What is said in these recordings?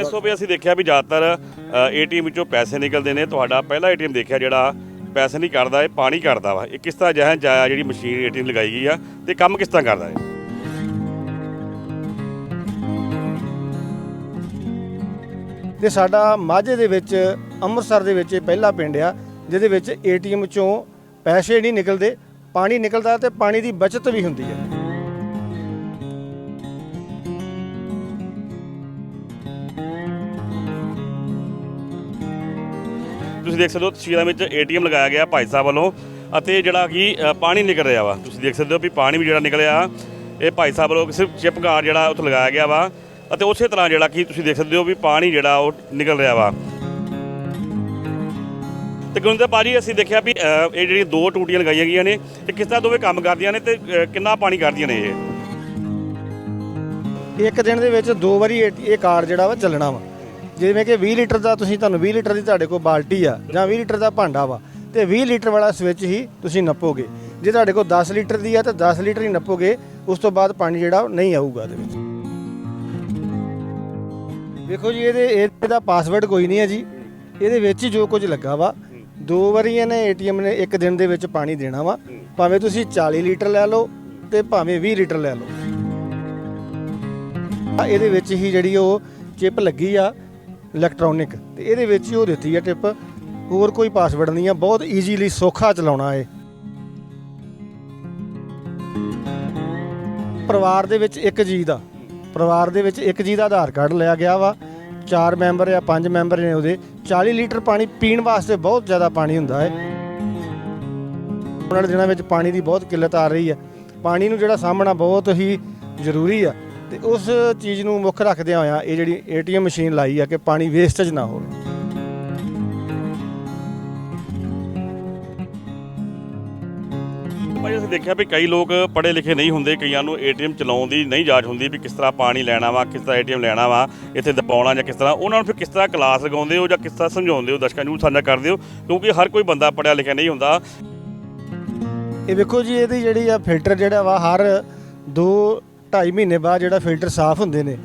ਇਸ ਤੋਂ ਵੀ ਅਸੀਂ ਦੇਖਿਆ ਵੀ ਜ਼ਿਆਦਾਤਰ ਏਟੀਐਮ ਵਿੱਚੋਂ ਪੈਸੇ ਨਿਕਲਦੇ ਨੇ। ਤੁਹਾਡਾ ਪਹਿਲਾ ਏਟੀਐਮ ਦੇਖਿਆ ਜਿਹੜਾ ਪੈਸੇ ਨਹੀਂ ਕੱਢਦਾ ਇਹ ਪਾਣੀ ਕੱਢਦਾ ਵਾ। ਇਹ ਕਿਸ ਤਰ੍ਹਾਂ ਜਹਨ ਜਾਇਆ ਜਿਹੜੀ ਮਸ਼ੀਨ ਏਟੀਐਮ ਲਗਾਈ ਗਈ ਆ ਤੇ ਕੰਮ ਕਿਸ ਤਰ੍ਹਾਂ ਕਰਦਾ ਹੈ ਤੇ ਸਾਡਾ ਮਾਝੇ ਦੇ ਵਿੱਚ ਅੰਮ੍ਰਿਤਸਰ ਦੇ ਵਿੱਚ ਇਹ ਪਹਿਲਾ ਪਿੰਡ ਆ ਜਿਹਦੇ ਵਿੱਚ ਏਟੀਐਮ ਚੋਂ ਪੈਸੇ ਨਹੀਂ ਨਿਕਲਦੇ ਪਾਣੀ ਨਿਕਲਦਾ ਤੇ ਪਾਣੀ ਦੀ ਬਚਤ ਵੀ ਹੁੰਦੀ ਹੈ। ਤੁਸੀਂ ਦੇਖ ਸਕਦੇ ਹੋ ਤਸਵੀਰਾਂ ਵਿੱਚ ਏਟੀਐਮ ਲਗਾਇਆ ਗਿਆ ਭਾਈ ਸਾਹਿਬ ਵੱਲੋਂ ਅਤੇ ਜਿਹੜਾ ਕਿ ਪਾਣੀ ਨਿਕਲ ਰਿਹਾ ਵਾ। ਤੁਸੀਂ ਦੇਖ ਸਕਦੇ ਹੋ ਵੀ ਪਾਣੀ ਵੀ ਜਿਹੜਾ ਨਿਕਲਿਆ। ਇਹ ਭਾਈ ਸਾਹਿਬ ਵੱਲੋਂ ਸਿਰਫ ਚਿਪ ਗਾਰਡ ਜਿਹੜਾ ਉੱਥੇ ਲਗਾਇਆ ਗਿਆ ਵਾ ਅਤੇ ਉਸੇ ਤਰ੍ਹਾਂ ਜਿਹੜਾ ਕਿ ਤੁਸੀਂ ਦੇਖ ਸਕਦੇ ਹੋ ਵੀ ਪਾਣੀ ਜਿਹੜਾ ਉਹ ਨਿਕਲ ਰਿਹਾ ਵਾ। ਤੇ ਗੁਰਿੰਦਰ ਭਾਜੀ ਅਸੀਂ ਦੇਖਿਆ ਵੀ ਇਹ ਜਿਹੜੀਆਂ ਦੋ ਟੂਟੀਆਂ ਲਗਾਈਆਂ ਗਈਆਂ ਨੇ, ਇਹ ਕਿਸ ਤਰ੍ਹਾਂ ਦੋਵੇਂ ਕੰਮ ਕਰਦੀਆਂ ਨੇ ਤੇ ਕਿੰਨਾ ਪਾਣੀ ਕਰਦੀਆਂ ਨੇ ਇਹ? ਇੱਕ ਦਿਨ ਦੇ ਵਿੱਚ ਦੋ ਵਾਰੀ ਇਹ ਕਾਰ ਜਿਹੜਾ ਵਾ ਚੱਲਣਾ ਵਾ। ਜਿਵੇਂ ਕਿ 20 ਲੀਟਰ ਦਾ ਤੁਸੀਂ ਤੁਹਾਨੂੰ 20 ਲੀਟਰ ਦੀ ਤੁਹਾਡੇ ਕੋਲ ਬਾਲਟੀ ਆ ਜਾਂ 20 ਲੀਟਰ ਦਾ ਭਾਂਡਾ ਵਾ, ਤੇ 20 ਲੀਟਰ ਵਾਲਾ ਸਵਿਚ ਹੀ ਤੁਸੀਂ ਨੱਪੋਗੇ। ਜੇ ਤੁਹਾਡੇ ਕੋਲ 10 ਲੀਟਰ ਦੀ ਆ ਤਾਂ 10 ਲੀਟਰ ਹੀ ਨੱਪੋਗੇ, ਉਸ ਤੋਂ ਬਾਅਦ ਪਾਣੀ ਜਿਹੜਾ ਉਹ ਨਹੀਂ ਆਊਗਾ ਇਹਦੇ ਵਿੱਚ। ਵੇਖੋ ਜੀ, ਇਹਦੇ, ਇਹਦਾ ਪਾਸਵਰਡ ਕੋਈ ਨਹੀਂ ਹੈ ਜੀ। ਇਹਦੇ ਵਿੱਚ ਹੀ ਜੋ ਕੁਝ ਲੱਗਾ ਵਾ, ਦੋ ਵਾਰੀ ਇਹਨੇ ਏਟੀਐਮ ਨੇ ਇੱਕ ਦਿਨ ਦੇ ਵਿੱਚ ਪਾਣੀ ਦੇਣਾ ਵਾ। ਭਾਵੇਂ ਤੁਸੀਂ 40 ਲੀਟਰ ਲੈ ਲਓ ਤੇ ਭਾਵੇਂ 20 ਲੀਟਰ ਲੈ ਲਓ। ਆ ਇਹਦੇ ਵਿੱਚ ਹੀ ਜਿਹੜੀ ਉਹ ਚਿਪ ਲੱਗੀ ਆ ਇਲੈਕਟ੍ਰੋਨਿਕ। ਤੇ ਇਹਦੇ ਵਿੱਚ ਹੀ ਉਹ ਦਿੱਤੀ ਹੈ ਟਿਪ, ਹੋਰ ਕੋਈ ਪਾਸਵਰਡ ਨਹੀਂ ਆ, ਬਹੁਤ ਈਜ਼ੀਲੀ ਸੌਖਾ ਚਲਾਉਣਾ ਹੈ ਪਰਿਵਾਰ ਦੇ ਵਿੱਚ ਇੱਕ ਜੀ ਦਾ। ਪਰਿਵਾਰ ਦੇ ਵਿੱਚ ਇੱਕ ਜੀ ਦਾ ਆਧਾਰ ਕਾਰਡ ਲਿਆ ਗਿਆ ਵਾ। ਚਾਰ ਮੈਂਬਰ ਜਾਂ ਪੰਜ ਮੈਂਬਰ ਨੇ ਉਹਦੇ। 40 ਲੀਟਰ ਪਾਣੀ ਪੀਣ ਵਾਸਤੇ ਬਹੁਤ ਜ਼ਿਆਦਾ ਪਾਣੀ ਹੁੰਦਾ ਹੈ। ਆਉਣ ਵਾਲੇ ਦਿਨਾਂ ਵਿੱਚ ਪਾਣੀ ਦੀ ਬਹੁਤ ਕਿੱਲਤ ਆ ਰਹੀ ਹੈ। ਪਾਣੀ ਨੂੰ ਜਿਹੜਾ ਸਾਹਮਣਾ ਬਹੁਤ ਹੀ ਜ਼ਰੂਰੀ ਆ। ਤੇ ਉਸ ਚੀਜ਼ ਨੂੰ ਮੁੱਖ ਰੱਖਦਿਆਂ ਹੋਇਆਂ ਇਹ ਜਿਹੜੀ ਏਟੀਐਮ ਮਸ਼ੀਨ ਲਾਈ ਆ ਕਿ ਪਾਣੀ ਵੇਸਟੇਜ ਨਾ ਹੋਵੇ। ਭਾਈ ਅਸੀਂ ਦੇਖਿਆ ਵੀ ਕਈ ਲੋਕ ਪੜ੍ਹੇ ਲਿਖੇ ਨਹੀਂ ਹੁੰਦੇ ਕਈਆਂ ਨੂੰ ਏਟੀਐਮ ਚਲਾਉਣ ਦੀ ਨਹੀਂ ਜਾਚ ਹੁੰਦੀ ਵੀ ਕਿਸ ਤਰ੍ਹਾਂ ਪਾਣੀ ਲੈਣਾ ਵਾ ਕਿਸ ਤਰ੍ਹਾਂ ਏਟੀਐਮ ਲੈਣਾ ਵਾ ਇੱਥੇ ਦਬਾਉਣਾ ਜਾਂ ਕਿਸ ਤਰ੍ਹਾਂ ਉਹਨਾਂ ਨੂੰ ਫਿਰ ਕਿਸ ਤਰ੍ਹਾਂ ਕਲਾਸ ਲਗਾਉਂਦੇ ਹੋ ਜਾਂ ਕਿਸ ਤਰ੍ਹਾਂ ਸਮਝਾਉਂਦੇ ਹੋ ਦਰਸ਼ਕਾਂ ਨੂੰ ਸਾਂਝਾ ਕਰਦੇ ਹੋ ਕਿਉਂਕਿ ਹਰ ਕੋਈ ਬੰਦਾ ਪੜ੍ਹਿਆ ਲਿਖਿਆ ਨਹੀਂ ਹੁੰਦਾ। ਇਹ ਵੇਖੋ ਜੀ ਇਹਦੀ ਜਿਹੜੀ ਆ ਫਿਲਟਰ ਜਿਹੜਾ ਵਾ ਹਰ 2 2.5 ਮਹੀਨੇ ਬਾਅਦ ਜਿਹੜਾ ਫਿਲਟਰ ਸਾਫ਼ ਹੁੰਦੇ ਨੇ।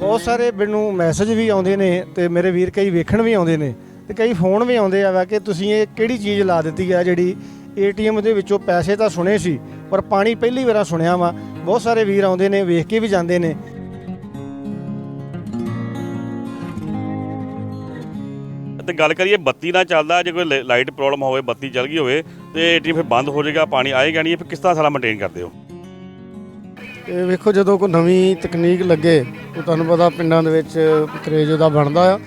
ਬਹੁਤ ਸਾਰੇ ਮੈਨੂੰ ਮੈਸੇਜ ਵੀ ਆਉਂਦੇ ਨੇ ਤੇ ਮੇਰੇ ਵੀਰ ਕਈ ਵੇਖਣ ਵੀ ਆਉਂਦੇ ਨੇ ਤੇ ਕਈ ਫੋਨ ਵੀ ਆਉਂਦੇ ਆ ਵਾ ਕਿ ਤੁਸੀਂ ਇਹ ਕਿਹੜੀ ਚੀਜ਼ ਲਾ ਦਿੱਤੀ ਆ ਜਿਹੜੀ ਏਟੀਐਮ ਦੇ ਵਿੱਚੋਂ ਪੈਸੇ ਤਾਂ ਸੁਣੇ ਸੀ, ਪਰ ਪਾਣੀ ਪਹਿਲੀ ਵਾਰ ਸੁਣਿਆ ਵਾ। ਬਹੁਤ ਸਾਰੇ ਵੀਰ ਆਉਂਦੇ ਨੇ, ਵੇਖ ਕੇ ਵੀ ਜਾਂਦੇ ਨੇ। ਤੇ ਗੱਲ ਕਰੀਏ ਬੱਤੀ ਨਾਲ ਚੱਲਦਾ, ਜੇ ਕੋਈ ਲਾਈਟ ਪ੍ਰੋਬਲਮ ਹੋਵੇ, ਬੱਤੀ ਚੱਲ ਗਈ ਹੋਵੇ ਤੇ ਏਟੀਐਮ ਫਿਰ ਬੰਦ ਹੋ ਜਾਏਗਾ, ਪਾਣੀ ਆਏਗਾ ਨਹੀਂ, ਇਹ ਫਿਰ ਕਿਸ ਤਰ੍ਹਾਂ ਸਾਰਾ ਮੇਨਟੇਨ ਕਰਦੇ ਹੋ? ਇਹ ਵੇਖੋ ਜਦੋਂ ਕੋਈ ਨਵੀਂ ਤਕਨੀਕ ਲੱਗੇ, ਉਹ ਤੁਹਾਨੂੰ ਪਤਾ ਪਿੰਡਾਂ ਦੇ ਵਿੱਚ ਕਰੇਜ ਉਹਦਾ ਬਣਦਾ ਆ।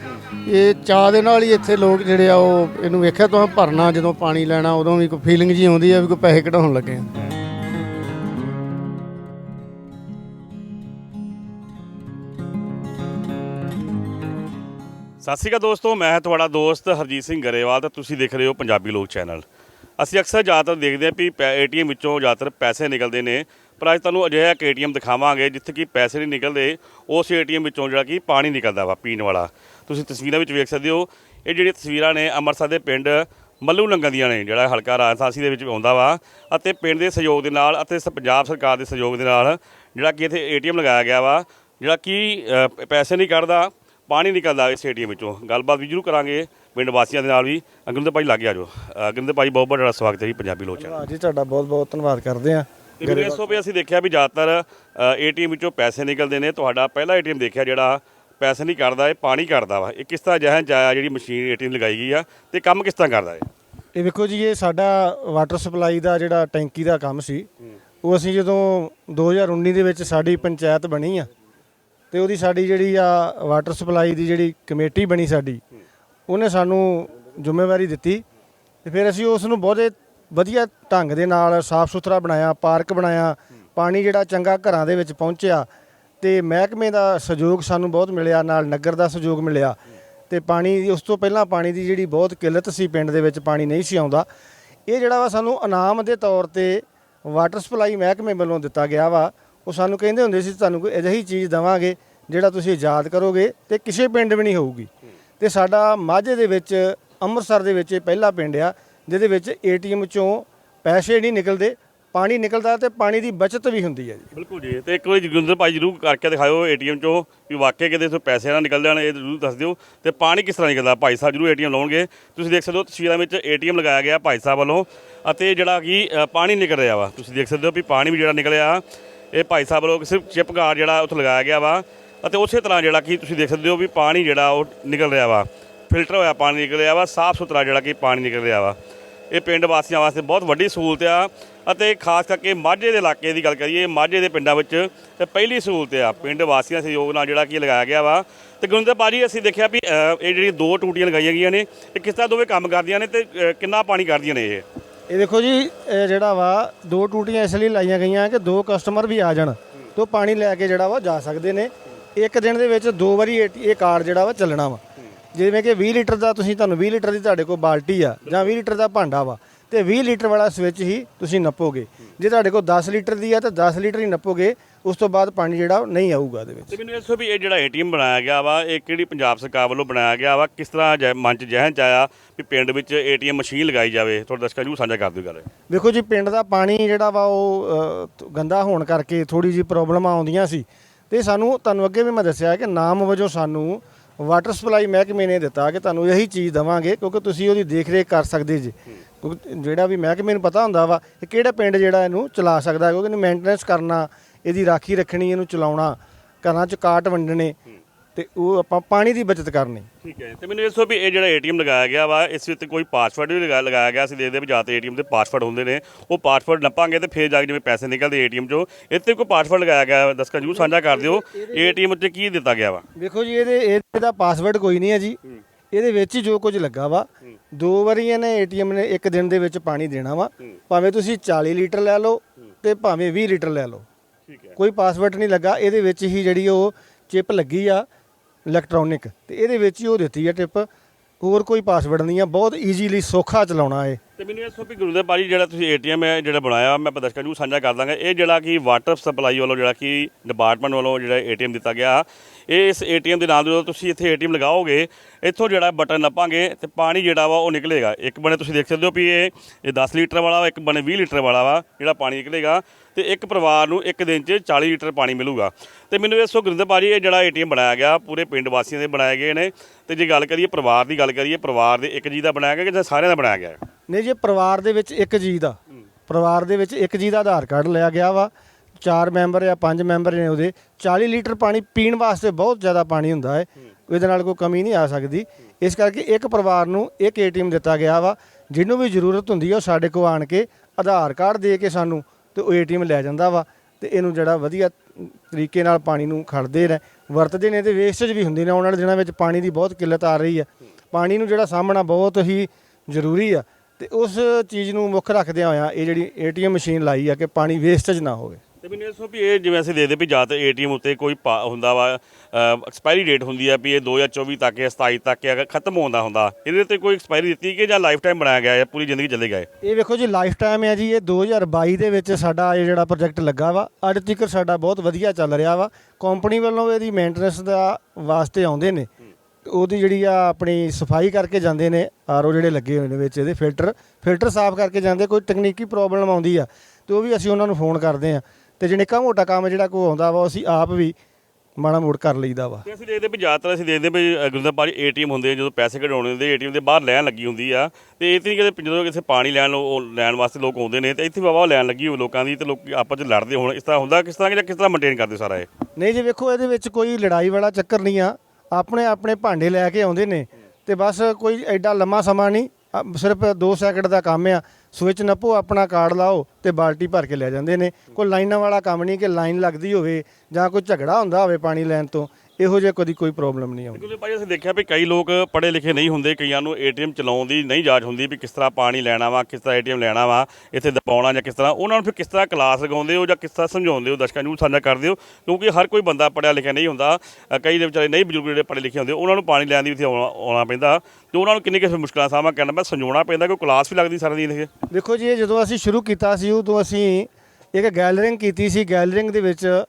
ਇਹ ਚਾਹ ਦੇ ਨਾਲ ਹੀ ਇੱਥੇ ਲੋਕ ਜਿਹੜੇ ਆ, ਉਹ ਇਹਨੂੰ ਵੇਖਿਆ ਤਾਂ ਭਰਨਾ, ਜਦੋਂ ਪਾਣੀ ਲੈਣਾ, ਉਦੋਂ ਵੀ ਕੋਈ ਫੀਲਿੰਗ ਜੀ ਆਉਂਦੀ ਆ ਵੀ ਕੋਈ ਪੈਸੇ ਕਢਾਉਣ ਲੱਗੇ ਆ। ਸਤਿ ਸ਼੍ਰੀ ਅਕਾਲ ਦੋਸਤੋ, ਮੈਂ ਤੁਹਾਡਾ ਦੋਸਤ ਹਰਜੀਤ ਸਿੰਘ ਗਰੇਵਾਲ ਤੇ ਤੁਸੀਂ ਦੇਖ ਰਹੇ ਹੋ ਪੰਜਾਬੀ ਲੋਕ ਚੈਨਲ। ਅਸੀਂ ਅਕਸਰ ਜ਼ਿਆਦਾਤਰ ਦੇਖਦੇ ਹਾਂ ਵੀ ਏਟੀਐਮ ਵਿੱਚੋਂ ਜ਼ਿਆਦਾਤਰ ਪੈਸੇ ਨਿਕਲਦੇ ਨੇ। ਪਰ ਅੱਜ ਤੁਹਾਨੂੰ ਅਜਿਹਾ ਇੱਕ ਏਟੀਐਮ ਦਿਖਾਵਾਂਗੇ ਜਿੱਥੇ ਕਿ ਪੈਸੇ ਨਹੀਂ ਨਿਕਲਦੇ, ਉਸ ਏਟੀਐਮ ਵਿੱਚੋਂ ਜਿਹੜਾ ਕਿ ਪਾਣੀ ਨਿਕਲਦਾ ਵਾ ਪੀਣ ਵਾਲਾ। ਤੁਸੀਂ ਤਸਵੀਰਾਂ ਵਿੱਚ ਵੇਖ ਸਕਦੇ ਹੋ, ਇਹ ਜਿਹੜੀਆਂ ਤਸਵੀਰਾਂ ਨੇ ਅੰਮ੍ਰਿਤਸਰ ਦੇ ਪਿੰਡ ਮੱਲੂ ਨੰਗਾਂ ਦੀਆਂ ਨੇ, ਜਿਹੜਾ ਹਲਕਾ ਰਾਜਸਾਂਸੀ ਦੇ ਵਿੱਚ ਆਉਂਦਾ ਵਾ ਅਤੇ ਪਿੰਡ ਦੇ ਸਹਿਯੋਗ ਦੇ ਨਾਲ ਅਤੇ ਸ- ਪੰਜਾਬ ਸਰਕਾਰ ਦੇ ਸਹਿਯੋਗ ਦੇ ਨਾਲ ਜਿਹੜਾ ਕਿ ਇੱਥੇ ਏਟੀਐਮ ਲਗਾਇਆ ਗਿਆ ਵਾ, ਜਿਹੜਾ ਕਿ ਪੈਸੇ ਨਹੀਂ ਕੱਢਦਾ, ਪਾਣੀ ਨਿਕਲਦਾ ਇਸ ਏਟੀਐਮ ਵਿੱਚੋਂ। ਗੱਲਬਾਤ ਵੀ ਜ਼ਰੂਰ ਕਰਾਂਗੇ ਪਿੰਡ ਵਾਸੀਆਂ ਦੇ ਨਾਲ ਵੀ। ਅਗਿੰਦਰ ਭਾਈ ਲੱਗ ਆ ਜਾਓ। ਅਗਿੰਦਰ ਭਾਈ ਬਹੁਤ ਬਹੁਤ ਤੁਹਾਡਾ ਸਵਾਗਤ ਹੈ ਜੀ ਪੰਜਾਬੀ ਲੋਕ ਜੀ, ਤੁਹਾਡਾ ਬਹੁਤ ਬਹੁਤ ਧੰਨਵਾਦ ਕਰਦੇ ਆ ਤੇ ਵੀਰੇ ਇਸ ਤੋਂ ਵੀ ਅਸੀਂ ਦੇਖਿਆ ਵੀ ਜ਼ਿਆਦਾਤਰ ਏਟੀਐਮ ਵਿੱਚੋਂ ਪੈਸੇ ਨਿਕਲਦੇ ਨੇ। ਤੁਹਾਡਾ ਪਹਿਲਾ ਏਟੀਐਮ ਦੇਖਿਆ ਜਿਹੜਾ ਪੈਸੇ ਨਹੀਂ ਕੱਢਦਾ ਇਹ ਪਾਣੀ ਕੱਢਦਾ ਵਾ। ਇਹ ਕਿਸ ਤਰ੍ਹਾਂ ਜਹਨ ਜਾਇਆ ਜਿਹੜੀ ਮਸ਼ੀਨ ਏਟੀਐਮ ਲਗਾਈ ਗਈ ਆ ਤੇ ਕੰਮ ਕਿਸ ਤਰ੍ਹਾਂ ਕਰਦਾ ਹੈ ਇਹ ਵੇਖੋ ਜੀ ਇਹ ਸਾਡਾ ਵਾਟਰ ਸਪਲਾਈ ਦਾ ਜਿਹੜਾ ਟੈਂਕੀ ਦਾ ਕੰਮ ਸੀ ਉਹ ਅਸੀਂ ਜਦੋਂ 2019 ਦੇ ਵਿੱਚ ਸਾਡੀ ਪੰਚਾਇਤ ਬਣੀ ਆ ਤੇ ਉਹਦੀ ਸਾਡੀ ਜਿਹੜੀ ਆ ਵਾਟਰ ਸਪਲਾਈ ਦੀ ਜਿਹੜੀ ਕਮੇਟੀ ਬਣੀ ਸਾਡੀ ਉਹਨੇ ਸਾਨੂੰ ਜ਼ਿੰਮੇਵਾਰੀ ਦਿੱਤੀ ਤੇ ਫਿਰ ਅਸੀਂ ਉਸ ਨੂੰ ਬਹੁਤੇ ਵਧੀਆ ਢੰਗ ਦੇ ਨਾਲ ਸਾਫ਼ ਸੁਥਰਾ ਬਣਾਇਆ, ਪਾਰਕ ਬਣਾਇਆ, ਪਾਣੀ ਜਿਹੜਾ ਚੰਗਾ ਘਰਾਂ ਦੇ ਵਿੱਚ ਪਹੁੰਚਿਆ ਤੇ ਮਹਿਕਮੇ ਦਾ ਸਹਿਯੋਗ ਸਾਨੂੰ ਬਹੁਤ ਮਿਲਿਆ, ਨਾਲ ਨਗਰ ਦਾ ਸਹਿਯੋਗ ਮਿਲਿਆ ਤੇ ਪਾਣੀ ਉਸ ਤੋਂ ਪਹਿਲਾਂ ਪਾਣੀ ਦੀ ਜਿਹੜੀ ਬਹੁਤ ਕਿੱਲਤ ਸੀ ਪਿੰਡ ਦੇ ਵਿੱਚ ਪਾਣੀ ਨਹੀਂ ਸੀ ਆਉਂਦਾ। ਇਹ ਜਿਹੜਾ ਵਾ ਸਾਨੂੰ ਇਨਾਮ ਦੇ ਤੌਰ ਤੇ ਵਾਟਰ ਸਪਲਾਈ ਮਹਿਕਮੇ ਵੱਲੋਂ ਦਿੱਤਾ ਗਿਆ ਵਾ, ਉਹ ਸਾਨੂੰ ਕਹਿੰਦੇ ਹੁੰਦੇ ਸੀ, ਤੁਹਾਨੂੰ ਕੋਈ ਅਜਿਹੀ ਚੀਜ਼ ਦਵਾਂਗੇ ਜਿਹੜਾ ਤੁਸੀਂ ਯਾਦ ਕਰੋਗੇ ਤੇ ਕਿਸੇ ਪਿੰਡ ਵੀ ਨਹੀਂ ਹੋਊਗੀ। ਤੇ ਸਾਡਾ ਮਾਝੇ ਦੇ ਵਿੱਚ, ਅੰਮ੍ਰਿਤਸਰ ਦੇ ਵਿੱਚ ਇਹ ਪਹਿਲਾ ਪਿੰਡ ਆ ਜਿਹਦੇ ਵਿੱਚ ਏਟੀਐਮ ਚੋਂ ਪੈਸੇ ਨਹੀਂ ਨਿਕਲਦੇ, ਪਾਣੀ ਨਿਕਲਦਾ ਤੇ ਪਾਣੀ ਦੀ ਬਚਤ ਵੀ ਹੁੰਦੀ ਹੈ ਜੀ। ਬਿਲਕੁਲ ਜੀ, ਤੇ ਇੱਕ ਵਾਰੀ ਜਗਿੰਦਰ ਭਾਈ ਜਰੂਰ ਕਰਕੇ ਦਿਖਾਓ ਏਟੀਐਮ ਚੋਂ ਵੀ ਵਾਕਿਆ ਕਿਤੇ ਤੋਂ ਪੈਸੇ ਨਾ ਨਿਕਲ ਜਾਣ, ਇਹ ਜਰੂਰ ਦੱਸ ਦਿਓ। ਤੇ ਪਾਣੀ ਕਿਸ ਤਰ੍ਹਾਂ ਨਿਕਲਦਾ? ਭਾਈ ਸਾਹਿਬ ਜਰੂਰ ਏਟੀਐਮ ਲਾਉਣਗੇ। ਤੁਸੀਂ ਦੇਖ ਸਕਦੇ ਹੋ ਤਸਵੀਰਾਂ ਵਿੱਚ ਏਟੀਐਮ ਲਗਾਇਆ ਗਿਆ ਭਾਈ ਸਾਹਿਬ ਵੱਲੋਂ ਅਤੇ ਜਿਹੜਾ ਕਿ ਪਾਣੀ ਨਿਕਲ ਰਿਹਾ ਵਾ। ਤੁਸੀਂ ਦੇਖ ਸਕਦੇ ਹੋ ਵੀ ਪਾਣੀ ਵੀ ਜਿਹੜਾ ਨਿਕਲਿਆ, ਇਹ ਭਾਈ ਸਾਹਿਬ ਵੱਲੋਂ ਸਿਰਫ ਚਿਪ ਕਾਰਡ ਜਿਹੜਾ ਉੱਥੇ ਲਗਾਇਆ ਗਿਆ ਵਾ ਅਤੇ ਉਸੇ ਤਰ੍ਹਾਂ ਜਿਹੜਾ ਕਿ ਤੁਸੀਂ ਦੇਖ ਸਕਦੇ ਹੋ ਵੀ ਪਾਣੀ ਜਿਹੜਾ ਉਹ ਨਿਕਲ ਰਿਹਾ ਵਾ। ਫਿਲਟਰ ਹੋਇਆ ਪਾਣੀ ਨਿਕਲ ਰਿਹਾ ਵਾ, ਸਾਫ਼ ਸੁਥਰਾ ਜਿਹੜਾ ਕਿ ਪਾਣੀ ਨਿਕਲ ਰਿਹਾ ਵਾ। ਇਹ ਪਿੰਡ ਵਾਸੀਆਂ ਵਾਸਤੇ ਬਹੁਤ ਵੱਡੀ ਸਹੂਲਤ ਆ ਅਤੇ ਖਾਸ ਕਰਕੇ ਮਾਝੇ ਦੇ ਇਲਾਕੇ ਦੀ ਗੱਲ ਕਰੀਏ, ਮਾਝੇ ਦੇ ਪਿੰਡਾਂ ਵਿੱਚ ਇਹ ਪਹਿਲੀ ਸਹੂਲਤ ਆ। ਪਿੰਡ ਵਾਸੀਆਂ ਸਹਿਯੋਗ ਨਾਲ ਜਿਹੜਾ ਕੀ ਲਗਾਇਆ ਗਿਆ ਵਾ। ਤੇ ਗੁਰਿੰਦਰ ਬਾਜੀ ਅਸੀਂ ਦੇਖਿਆ ਵੀ ਇਹ ਜਿਹੜੀ ਦੋ ਟੂਟੀਆਂ ਲਗਾਈਆਂ ਗਈਆਂ ਨੇ, ਇਹ ਕਿਸ ਤਰ੍ਹਾਂ ਦੋਵੇਂ ਕੰਮ ਕਰਦੀਆਂ ਨੇ ਤੇ ਕਿੰਨਾ ਪਾਣੀ ਕਰਦੀਆਂ ਨੇ ਇਹ? ਇਹ ਦੇਖੋ ਜੀ ਜਿਹੜਾ ਵਾ, ਦੋ ਟੂਟੀਆਂ ਇਸ ਲਈ ਲਾਈਆਂ ਗਈਆਂ ਕਿ ਦੋ ਕਸਟਮਰ ਵੀ ਆ ਜਾਣ ਤੋਂ ਪਾਣੀ ਲੈ ਕੇ ਜਿਹੜਾ ਵਾ ਜਾ ਸਕਦੇ ਨੇ। ਇੱਕ ਦਿਨ ਦੇ ਵਿੱਚ ਦੋ ਵਾਰੀ ਇਹ ਕਾਰਡ ਜਿਹੜਾ ਵਾ ਚੱਲਣਾ ਵਾ। ਜਿਵੇਂ ਕਿ 20 ਲੀਟਰ ਦਾ ਤੁਸੀਂ ਤੁਹਾਨੂੰ 20 ਲੀਟਰ ਦੀ ਤੁਹਾਡੇ ਕੋਲ ਬਾਲਟੀ ਆ ਜਾਂ 20 ਲੀਟਰ ਦਾ ਭਾਂਡਾ ਵਾ ਤੇ 20 ਲੀਟਰ ਵਾਲਾ ਸਵਿਚ ਹੀ ਤੁਸੀਂ ਨੱਪੋਗੇ। ਜੇ ਤੁਹਾਡੇ ਕੋਲ 10 ਲੀਟਰ ਦੀ ਆ ਤਾਂ 10 ਲੀਟਰ ਹੀ ਨੱਪੋਗੇ ਉਸ ਤੋਂ ਬਾਅਦ ਪਾਣੀ ਜਿਹੜਾ ਨਹੀਂ ਆਊਗਾ ਇਹਦੇ ਵਿੱਚ। ਤੇ ਮੈਨੂੰ ਇਹ ਦੱਸੋ ਵੀ ਇਹ ਜਿਹੜਾ ਏਟੀਐਮ ਬਣਾਇਆ ਗਿਆ ਵਾ ਇਹ ਕਿਹੜੀ ਪੰਜਾਬ ਸਰਕਾਰ ਵੱਲੋਂ ਬਣਾਇਆ ਗਿਆ ਵਾ? ਕਿਸ ਤਰ੍ਹਾਂ ਜੈ- ਮਨ ਚ ਜਹਿਨ ਚ ਆਇਆ ਵੀ ਪਿੰਡ ਵਿੱਚ ਏਟੀਐਮ ਮਸ਼ੀਨ ਲਗਾਈ ਜਾਵੇ? ਤੁਹਾਡੇ ਦਰਸ਼ਕਾਂ ਨੂੰ ਸਾਂਝਾ ਕਰ ਦਿਓ ਗੱਲ। ਵੇਖੋ ਜੀ ਪਿੰਡ ਦਾ ਪਾਣੀ ਜਿਹੜਾ ਵਾ ਉਹ ਗੰਦਾ ਹੋਣ ਕਰਕੇ ਥੋੜੀ ਜੀ ਪ੍ਰੋਬਲਮਾਂ ਆਉਂਦੀਆਂ ਸੀ। ਤੇ ਸਾਨੂੰ ਤੁਹਾਨੂੰ ਅੱਗੇ ਵੀ ਮੈਂ ਦੱਸਿਆ ਕਿ ਨਾਮ ਵਜੋਂ ਸਾਨੂੰ ਵਾਟਰ ਸਪਲਾਈ ਮਹਿਕਮੇ ਨੇ ਦਿੱਤਾ ਕਿ ਤੁਹਾਨੂੰ ਇਹੀ ਚੀਜ਼ ਦਵਾਂਗੇ ਕਿਉਂਕਿ ਤੁਸੀਂ ਉਹਦੀ ਦੇਖ-ਰੇਖ ਕਰ ਸਕਦੇ ਜੀ। ਕਿਉਂਕਿ ਜਿਹੜਾ ਵੀ ਮਹਿਕਮੇ ਨੂੰ ਪਤਾ ਹੁੰਦਾ ਵਾ ਕਿ ਕਿਹੜਾ ਪਿੰਡ ਜਿਹੜਾ ਇਹਨੂੰ ਚਲਾ ਸਕਦਾ ਕਿਉਂਕਿ ਇਹਨੂੰ ਮੇਨਟੇਨੈਂਸ ਕਰਨਾ ਇਹਦੀ ਰਾਖੀ ਰੱਖਣੀ ਇਹਨੂੰ ਚਲਾਉਣਾ ਘਰਾਂ 'ਚ ਕਾਟ ਵੰਡਣੇ। ਤੇ ਉਹ ਆਪਾਂ ਪਾਣੀ ਦੀ ਬਚਤ ਕਰਨੀ। ਠੀਕ ਹੈ ਤੇ ਮੈਨੂੰ ਇਹ ਦੱਸੋ ਵੀ ਇਹ ਜਿਹੜਾ ਏਟੀਐਮ ਲਗਾਇਆ ਗਿਆ ਵਾ ਇਸ ਵਿੱਚ ਕੋਈ ਪਾਸਵਰਡ ਵੀ ਲਗਾ- ਲਗਾਇਆ ਗਿਆ ਸੀ ਦੇਖਦੇ ਵੀ ਜਾਂ ਤੇ ਏਟੀਐਮ ਦੇ ਪਾਸਵਰਡ ਹੁੰਦੇ ਨੇ। ਉਹ ਪਾਸਵਰਡ ਨੱਪਾਂਗੇ ਤੇ ਫੇਰ ਜਾ ਕੇ ਜਿਵੇਂ ਪੈਸੇ ਨਿਕਲਦੇ ਏਟੀਐਮ ਚੋਂ ਇੱਥੇ ਕੋਈ ਪਾਸਵਰਡ ਲਗਾਇਆ ਗਿਆ ਦਰਸ਼ਕਾਂ ਜਰੂਰ ਸਾਂਝਾ ਕਰ ਦਿਓ। ਏਟੀਐਮ ਉੱਤੇ ਕੀ ਦਿੱਤਾ ਗਿਆ ਵਾ? ਵੇਖੋ ਜੀ ਇਹਦੇ ਇਹਦਾ ਪਾਸਵਰਡ ਕੋਈ ਨਹੀਂ ਹੈ ਜੀ। ਇਹਦੇ ਵਿੱਚ ਹੀ ਜੋ ਕੁਝ ਲੱਗਾ ਵਾ ਦੋ ਵਾਰੀ ਇਹਨੇ ਏਟੀਐਮ ਨੇ ਇੱਕ ਦਿਨ ਦੇ ਵਿੱਚ ਪਾਣੀ ਦੇਣਾ ਵਾ। ਭਾਵੇਂ ਤੁਸੀਂ 40 ਲੀਟਰ ਲੈ ਲਓ ਤੇ ਭਾਵੇਂ 20 ਲੀਟਰ ਲੈ ਲਓ। ਠੀਕ ਹੈ। ਕੋਈ ਪਾਸਵਰਡ ਨਹੀਂ ਲੱਗਾ। ਇਹਦੇ ਵਿੱਚ ਹੀ ਜਿਹੜੀ ਉਹ ਚਿਪ ਲੱਗੀ ਆ ਇਲੈਕਟ੍ਰੋਨਿਕ ਤੇ ਇਹਦੇ ਵਿੱਚ ਹੀ ਉਹ ਦਿੱਤੀ ਹੈ ਟਿਪ ਹੋਰ ਕੋਈ ਪਾਸਵਰਡ ਨਹੀਂ ਆ। ਬਹੁਤ ਈਜ਼ੀਲੀ ਸੌਖਾ ਚਲਾਉਣਾ ਹੈ ਤੇ ਮੈਨੂੰ ਇਹ ਦੱਸੋ ਵੀ ਗੁਰੂਦੇਵ ਭਾਜੀ ਜਿਹੜਾ ਤੁਸੀਂ ਏਟੀਐਮ ਹੈ, ਜਿਹੜਾ ਬਣਾਇਆ, ਮੈਂ ਦਰਸ਼ਕਾਂ ਨੂੰ ਸਾਂਝਾ ਕਰ ਦਾਂਗਾ। ਇਹ ਜਿਹੜਾ ਕਿ ਵਾਟਰ ਸਪਲਾਈ ਵੱਲੋਂ, ਜਿਹੜਾ ਕਿ ਡਿਪਾਰਟਮੈਂਟ ਵੱਲੋਂ ਜਿਹੜਾ ਏਟੀਐਮ ਦਿੱਤਾ ਗਿਆ, ਇਹ ਇਸ ਏਟੀਐਮ ਦੇ ਨਾਲ ਜਦੋਂ ਤੁਸੀਂ ਇੱਥੇ ਏਟੀਐਮ ਲਗਾਓਗੇ, ਇੱਥੋਂ ਜਿਹੜਾ ਬਟਨ ਲੱਪਾਂਗੇ ਤੇ ਪਾਣੀ ਜਿਹੜਾ ਵਾ ਉਹ ਨਿਕਲੇਗਾ। ਇੱਕ ਬਣੇ ਤੁਸੀਂ ਦੇਖ ਸਕਦੇ ਹੋ ਵੀ ਇਹ ਇਹ 10 ਲੀਟਰ ਵਾਲਾ ਵਾ, ਇੱਕ ਬਣੇ 20 ਲੀਟਰ ਵਾਲਾ ਵਾ, ਜਿਹੜਾ ਪਾਣੀ ਨਿਕਲੇਗਾ ਤੇ ਇੱਕ ਪਰਿਵਾਰ ਨੂੰ ਇੱਕ ਦਿਨ 'ਚ 40 ਲੀਟਰ ਪਾਣੀ ਮਿਲੂਗਾ। ਤੇ ਮੈਨੂੰ ਇਹ ਦੱਸੋ ਗੁਰਿੰਦਰ ਭਾਜੀ ਇਹ ਜਿਹੜਾ ਏਟੀਐਮ ਬਣਾਇਆ ਗਿਆ, ਪੂਰੇ ਪਿੰਡ ਵਾਸੀਆਂ ਦੇ ਬਣਾਏ ਗਏ ਨੇ। ਤੇ ਜੇ ਗੱਲ ਕਰੀਏ ਪਰਿਵਾਰ ਦੀ ਗੱਲ ਕਰੀਏ, ਪਰਿਵਾਰ ਦੇ ਇੱਕ ਜੀ ਦਾ ਬਣਾਇਆ ਗਿਆ ਕਿ ਸਾਰਿਆਂ ਦਾ ਬਣਾਇਆ ਗਿਆ? ਨਹੀਂ ਜੇ ਪਰਿਵਾਰ ਦੇ ਵਿੱਚ ਇੱਕ ਜੀ ਦਾ, ਪਰਿਵਾਰ ਦੇ ਵਿੱਚ ਇੱਕ ਜੀ ਦਾ ਆਧਾਰ ਕਾਰਡ ਲਿਆ ਗਿਆ ਵਾ, ਚਾਰ ਮੈਂਬਰ ਜਾਂ ਪੰਜ ਮੈਂਬਰ ਨੇ ਉਹਦੇ 40 ਲੀਟਰ ਪਾਣੀ ਪੀਣ ਵਾਸਤੇ ਬਹੁਤ ਜ਼ਿਆਦਾ ਪਾਣੀ ਹੁੰਦਾ ਹੈ, ਇਹਦੇ ਨਾਲ ਕੋਈ ਕਮੀ ਨਹੀਂ ਆ ਸਕਦੀ। ਇਸ ਕਰਕੇ ਇੱਕ ਪਰਿਵਾਰ ਨੂੰ ਇੱਕ ਏਟੀਐਮ ਦਿੱਤਾ ਗਿਆ ਵਾ, ਜਿਹਨੂੰ ਵੀ ਜ਼ਰੂਰਤ ਹੁੰਦੀ ਹੈ ਉਹ ਸਾਡੇ ਕੋਲ ਆਣ ਕੇ ਆਧਾਰ ਕਾਰਡ ਦੇ ਕੇ ਸਾਨੂੰ ਤੇ ਉਹ ਏਟੀਐਮ ਲੈ ਜਾਂਦਾ ਵਾ ਤੇ ਇਹਨੂੰ ਜਿਹੜਾ ਵਧੀਆ ਤਰੀਕੇ ਨਾਲ ਪਾਣੀ ਨੂੰ ਖੜਦੇ ਨੇ, ਵਰਤਦੇ ਨੇ ਤੇ ਵੇਸਟੇਜ ਵੀ ਹੁੰਦੀ ਨੇ, ਆਉਣ ਵਾਲੇ ਦਿਨਾਂ ਵਿੱਚ ਪਾਣੀ ਦੀ ਬਹੁਤ ਕਿੱਲਤ ਆ ਰਹੀ ਹੈ ਪਾਣੀ ਨੂੰ ਜਿਹੜਾ ਸਾਹਮਣਾ ਬਹੁਤ ਹੀ ਜ਼ਰੂਰੀ ਆ। ਤੇ ਉਸ ਚੀਜ਼ ਨੂੰ ਮੁੱਖ ਰੱਖਦਿਆਂ ਹੋਇਆਂ ਇਹ ਜਿਹੜੀ ਏਟੀਐਮ ਮਸ਼ੀਨ ਲਾਈ ਆ ਕਿ ਪਾਣੀ ਵੇਸਟੇਜ ਨਾ ਹੋਵੇ। ਤੇ ਮੈਨੂੰ ਇਹ ਦੱਸੋ ਵੀ ਇਹ ਜਿਵੇਂ ਅਸੀਂ ਦੇਖਦੇ ਵੀ ਜਾਂ ਤਾਂ ਏਟੀਐਮ ਉੱਤੇ ਕੋਈ ਹੁੰਦਾ ਵਾ ਐਕਸਪਾਇਰੀ ਡੇਟ ਹੁੰਦੀ ਆ ਵੀ ਇਹ 2024 ਤੱਕ ਜਾਂ 27 ਤੱਕ ਅਗਰ ਖਤਮ ਹੁੰਦਾ ਹੁੰਦਾ ਇਹਦੇ ਤੇ ਕੋਈ ਐਕਸਪਾਇਰੀ ਦਿੱਤੀ ਕਿ ਜਾਂ ਲਾਈਫ ਟਾਈਮ ਬਣਾਇਆ ਗਿਆ ਹੈ ਪੂਰੀ ਜ਼ਿੰਦਗੀ ਚੱਲੇਗਾ ਇਹ ਇਹ ਵੇਖੋ ਜੀ ਲਾਈਫ ਟਾਈਮ ਹੈ ਜੀ ਇਹ 2022 ਦੇ ਵਿੱਚ ਸਾਡਾ ਇਹ ਜਿਹੜਾ ਪ੍ਰੋਜੈਕਟ ਲੱਗਾ ਵਾ ਅੱਜ ਤੱਕ ਸਾਡਾ ਬਹੁਤ ਵਧੀਆ ਚੱਲ ਰਿਹਾ ਵਾ। ਕੰਪਨੀ ਵੱਲੋਂ ਇਹਦੀ ਮੇਨਟੇਨੈਂਸ ਦਾ ਵਾਸਤੇ ਆਉਂਦੇ ਨੇ। ਉਹਦੀ ਜਿਹੜੀ ਆ ਆਪਣੀ ਸਫ਼ਾਈ ਕਰਕੇ ਜਾਂਦੇ ਨੇ ਆਰਓ ਜਿਹੜੇ ਲੱਗੇ ਹੋਏ ਨੇ ਵਿੱਚ ਇਹਦੇ ਫਿਲਟਰ ਫਿਲਟਰ ਸਾਫ਼ ਕਰਕੇ ਜਾਂਦੇ ਕੋਈ ਤਕਨੀਕੀ ਪ੍ਰੋਬਲਮ ਆਉਂਦੀ ਆ ਤੇ ਉਹ ਵੀ ਅਸੀਂ ਉਹਨਾਂ ਨੂੰ ਫੋਨ ਕਰਦੇ ਆ ਤੇ ਜੇ ਨਿੱਕਾ ਮੋਟਾ ਕੰਮ ਜਿਹੜਾ ਕੋਈ ਆਉਂਦਾ ਵਾ ਅਸੀਂ ਆਪ ਵੀ ਮਾੜਾ ਮੋੜ ਕਰ ਲਈਦਾ ਵਾ। ਤੇ ਅਸੀਂ ਦੇਖਦੇ ਵੀ ਜ਼ਿਆਦਾਤਰ ਅਸੀਂ ਦੇਖਦੇ ਵੀ ਗੁਰਿੰਦਰ ਭਾਜੀ ਏਟੀਐਮ ਹੁੰਦੇ ਆ, ਜਦੋਂ ਪੈਸੇ ਕਢਾਉਣੇ ਹੁੰਦੇ ਏਟੀਐਮ ਦੇ ਬਾਹਰ ਲਾਈਨ ਲੱਗੀ ਹੁੰਦੀ ਆ ਤੇ ਤੇ ਕਿਤੇ ਜਦੋਂ ਕਿਸੇ ਪਾਣੀ ਲੈਣ ਉਹ ਲੈਣ ਵਾਸਤੇ ਲੋਕ ਆਉਂਦੇ ਨੇ ਤੇ ਇੱਥੇ ਬਾਬਾ ਲਾਈਨ ਲੱਗੀ ਹੋਈ ਲੋਕਾਂ ਦੀ ਤੇ ਲੋਕ ਆਪਸ ਚ ਲੜਦੇ ਹੋਣ ਇਸ ਤਰ੍ਹਾਂ ਹੁੰਦਾ ਕਿਸ ਤਰ੍ਹਾਂ ਜਾਂ ਕਿਸ ਤਰ੍ਹਾਂ ਮੇਨਟੇਨ ਕਰਦੇ ਸਾਰਾ ਇਹ? ਨਹੀਂ ਜੀ ਵੇਖੋ ਇਹਦੇ ਵਿੱਚ ਕੋਈ ਲੜਾਈ ਵਾਲਾ ਚੱਕਰ ਨਹੀਂ ਆ ਆਪਣੇ ਆਪਣੇ ਭਾਂਡੇ ਲੈ ਕੇ ਆਉਂਦੇ ਨੇ ਤੇ ਬਸ ਕੋਈ ਐਡਾ ਲੰਮਾ ਸਮਾਂ ਨਹੀਂ ਆ ਸਿਰਫ 2 ਸੈਕਿੰਡ ਦਾ ਕੰਮ ਆ ਸਵਿਚ ਨੱਪੋ, ਆਪਣਾ ਕਾਰਡ ਲਾਓ ਤੇ ਬਾਲਟੀ ਭਰ ਕੇ ਲੈ ਜਾਂਦੇ ਨੇ। ਕੋਈ ਲਾਈਨਾਂ ਵਾਲਾ ਕੰਮ ਨਹੀਂ ਕਿ ਲਾਈਨ ਲੱਗਦੀ ਹੋਵੇ ਜਾਂ ਕੋਈ ਝਗੜਾ ਹੁੰਦਾ ਹੋਵੇ ਪਾਣੀ ਲੈਣ ਤੋਂ। ਇਹੋ ਜਿਹਾ ਕਦੀ ਕੋਈ ਪ੍ਰੋਬਲਮ ਨਹੀਂ ਆਉਂਦੀ। ਕਿਉਂਕਿ ਭਾਈ ਅਸੀਂ ਦੇਖਿਆ ਵੀ ਕਈ ਲੋਕ ਪੜ੍ਹੇ ਲਿਖੇ ਨਹੀਂ ਹੁੰਦੇ ਕਈਆਂ ਨੂੰ ਏਟੀਐਮ ਚਲਾਉਣ ਦੀ ਨਹੀਂ ਜਾਚ ਹੁੰਦੀ ਵੀ ਕਿਸ ਤਰ੍ਹਾਂ ਪਾਣੀ ਲੈਣਾ ਵਾ ਕਿਸ ਤਰ੍ਹਾਂ ਏਟੀਐਮ ਲੈਣਾ ਵਾ ਇੱਥੇ ਦਬਾਉਣਾ ਜਾਂ ਕਿਸ ਤਰ੍ਹਾਂ। ਉਹਨਾਂ ਨੂੰ ਫਿਰ ਕਿਸ ਤਰ੍ਹਾਂ ਕਲਾਸ ਲਗਾਉਂਦੇ ਹੋ ਜਾਂ ਕਿਸ ਤਰ੍ਹਾਂ ਸਮਝਾਉਂਦੇ ਹੋ ਦਰਸ਼ਕਾਂ ਨੂੰ ਸਾਂਝਾ ਕਰਦੇ ਹੋ ਕਿਉਂਕਿ ਹਰ ਕੋਈ ਬੰਦਾ ਪੜ੍ਹਿਆ ਲਿਖਿਆ ਨਹੀਂ ਹੁੰਦਾ। ਅ, ਕਈ ਦੇ ਵਿਚਾਰੇ ਨਹੀਂ ਬਜ਼ੁਰਗ ਜਿਹੜੇ ਪੜ੍ਹੇ ਲਿਖੇ ਹੁੰਦੇ ਉਹਨਾਂ ਨੂੰ ਪਾਣੀ ਲੈਣ ਦੀ ਵੀ ਇੱਥੇ ਆਉਣਾ ਆਉਣਾ ਪੈਂਦਾ। ਤੇ ਉਹਨਾਂ ਨੂੰ ਕਿੰਨੀ ਕਿਸੇ ਮੁਸ਼ਕਲਾਂ ਦਾ ਸਾਹਮਣਾ ਕਰਨਾ ਪੈਂਦਾ ਸਮਝਾਉਣਾ ਪੈਂਦਾ ਕੋਈ ਕਲਾਸ ਵੀ ਲੱਗਦੀ ਸਾਰਾ ਦਿਨ ਇਹ ਦੇਖੋ ਜੀ ਇਹ ਜਦੋਂ ਅਸੀਂ ਸ਼ੁਰੂ ਕੀਤਾ ਸੀ ਉਦੋਂ ਅਸੀਂ ਇੱਕ ਗੈਲਰਿੰਗ ਕੀਤੀ ਸੀ ਗੈਲਰਿੰਗ ਦੇ ਵਿੱਚ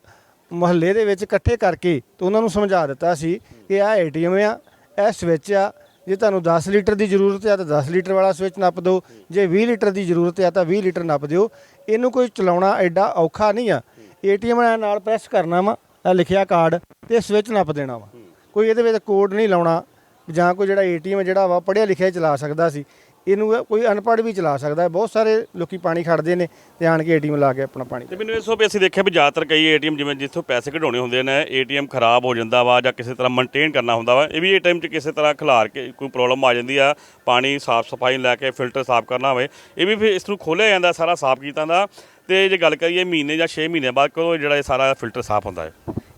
ਮੁਹੱਲੇ ਦੇ ਵਿੱਚ ਇਕੱਠੇ ਕਰਕੇ ਤੇ ਉਹਨਾਂ ਨੂੰ ਸਮਝਾ ਦਿੱਤਾ ਸੀ ਕਿ ਆਹ ਏਟੀਐਮ ਆ, ਇਹ ਸਵਿਚ ਆ। ਜੇ ਤੁਹਾਨੂੰ 10 ਲੀਟਰ ਦੀ ਜ਼ਰੂਰਤ ਹੈ ਤਾਂ 10 ਲੀਟਰ ਵਾਲਾ ਸਵਿਚ ਨੱਪ ਦਿਓ। ਜੇ 20 ਲੀਟਰ ਦੀ ਜ਼ਰੂਰਤ ਹੈ ਤਾਂ 20 ਲੀਟਰ ਨੱਪ ਦਿਓ। ਇਹਨੂੰ ਕੋਈ ਚਲਾਉਣਾ ਐਡਾ ਔਖਾ ਨਹੀਂ ਆ। ਏਟੀਐਮ ਨਾਲ ਪ੍ਰੈਸ ਕਰਨਾ ਵਾ, ਇਹ ਲਿਖਿਆ ਕਾਰਡ ਤੇ ਸਵਿਚ ਨੱਪ ਦੇਣਾ ਵਾ। ਕੋਈ ਇਹਦੇ ਵਿੱਚ ਕੋਡ ਨਹੀਂ ਲਾਉਣਾ। ਜਾਂ ਕੋਈ ਜਿਹੜਾ ਏਟੀਐਮ ਜਿਹੜਾ ਵਾ, ਪੜ੍ਹਿਆ ਲਿਖਿਆ ਚਲਾ ਸਕਦਾ ਸੀ। ਇਹਨੂੰ ਇਹ ਕੋਈ ਅਨਪੜ੍ਹ ਵੀ ਚਲਾ ਸਕਦਾ ਹੈ। ਬਹੁਤ ਸਾਰੇ ਲੋਕੀ ਪਾਣੀ ਖੜਦੇ ਨੇ ਤੇ ਆਣ ਕੇ ਏਟੀਐਮ ਲਾ ਕੇ ਆਪਣਾ ਪਾਣੀ ਤੇ ਮੈਨੂੰ ਇਸ ਵੀ ਅਸੀਂ ਦੇਖਿਆ ਵੀ ਜ਼ਿਆਦਾਤਰ ਕਈ ਏਟੀਐਮ ਜਿਵੇਂ ਜਿੱਥੋਂ ਪੈਸੇ ਕਢਾਉਣੇ ਹੁੰਦੇ ਨੇ ਏਟੀਐਮ ਖਰਾਬ ਹੋ ਜਾਂਦਾ ਵਾ ਜਾਂ ਕਿਸੇ ਤਰ੍ਹਾਂ ਮੇਨਟੇਨ ਕਰਨਾ ਹੁੰਦਾ ਵਾ ਇਹ ਵੀ ਏਟੀਐਮ 'ਚ ਕਿਸੇ ਤਰ੍ਹਾਂ ਖਿਲਾਰ ਕੇ ਕੋਈ ਪ੍ਰੋਬਲਮ ਆ ਜਾਂਦੀ ਆ ਪਾਣੀ ਸਾਫ਼ ਸਫ਼ਾਈ ਲੈ ਕੇ ਫਿਲਟਰ ਸਾਫ਼ ਕਰਨਾ ਹੋਵੇ ਇਹ ਵੀ ਫਿਰ ਇਸ ਨੂੰ ਖੋਲ੍ਹਿਆ ਜਾਂਦਾ ਸਾਰਾ ਸਾਫ਼ ਕੀਤਾ ਦਾ ਤੇ ਜੇ ਗੱਲ ਕਰੀਏ ਮਹੀਨੇ ਜਾਂ 6 ਮਹੀਨੇ ਬਾਅਦ ਕਦੋਂ ਜਿਹੜਾ ਇਹ ਸਾਰਾ ਫਿਲਟਰ ਸਾਫ਼ ਹੁੰਦਾ ਹੈ?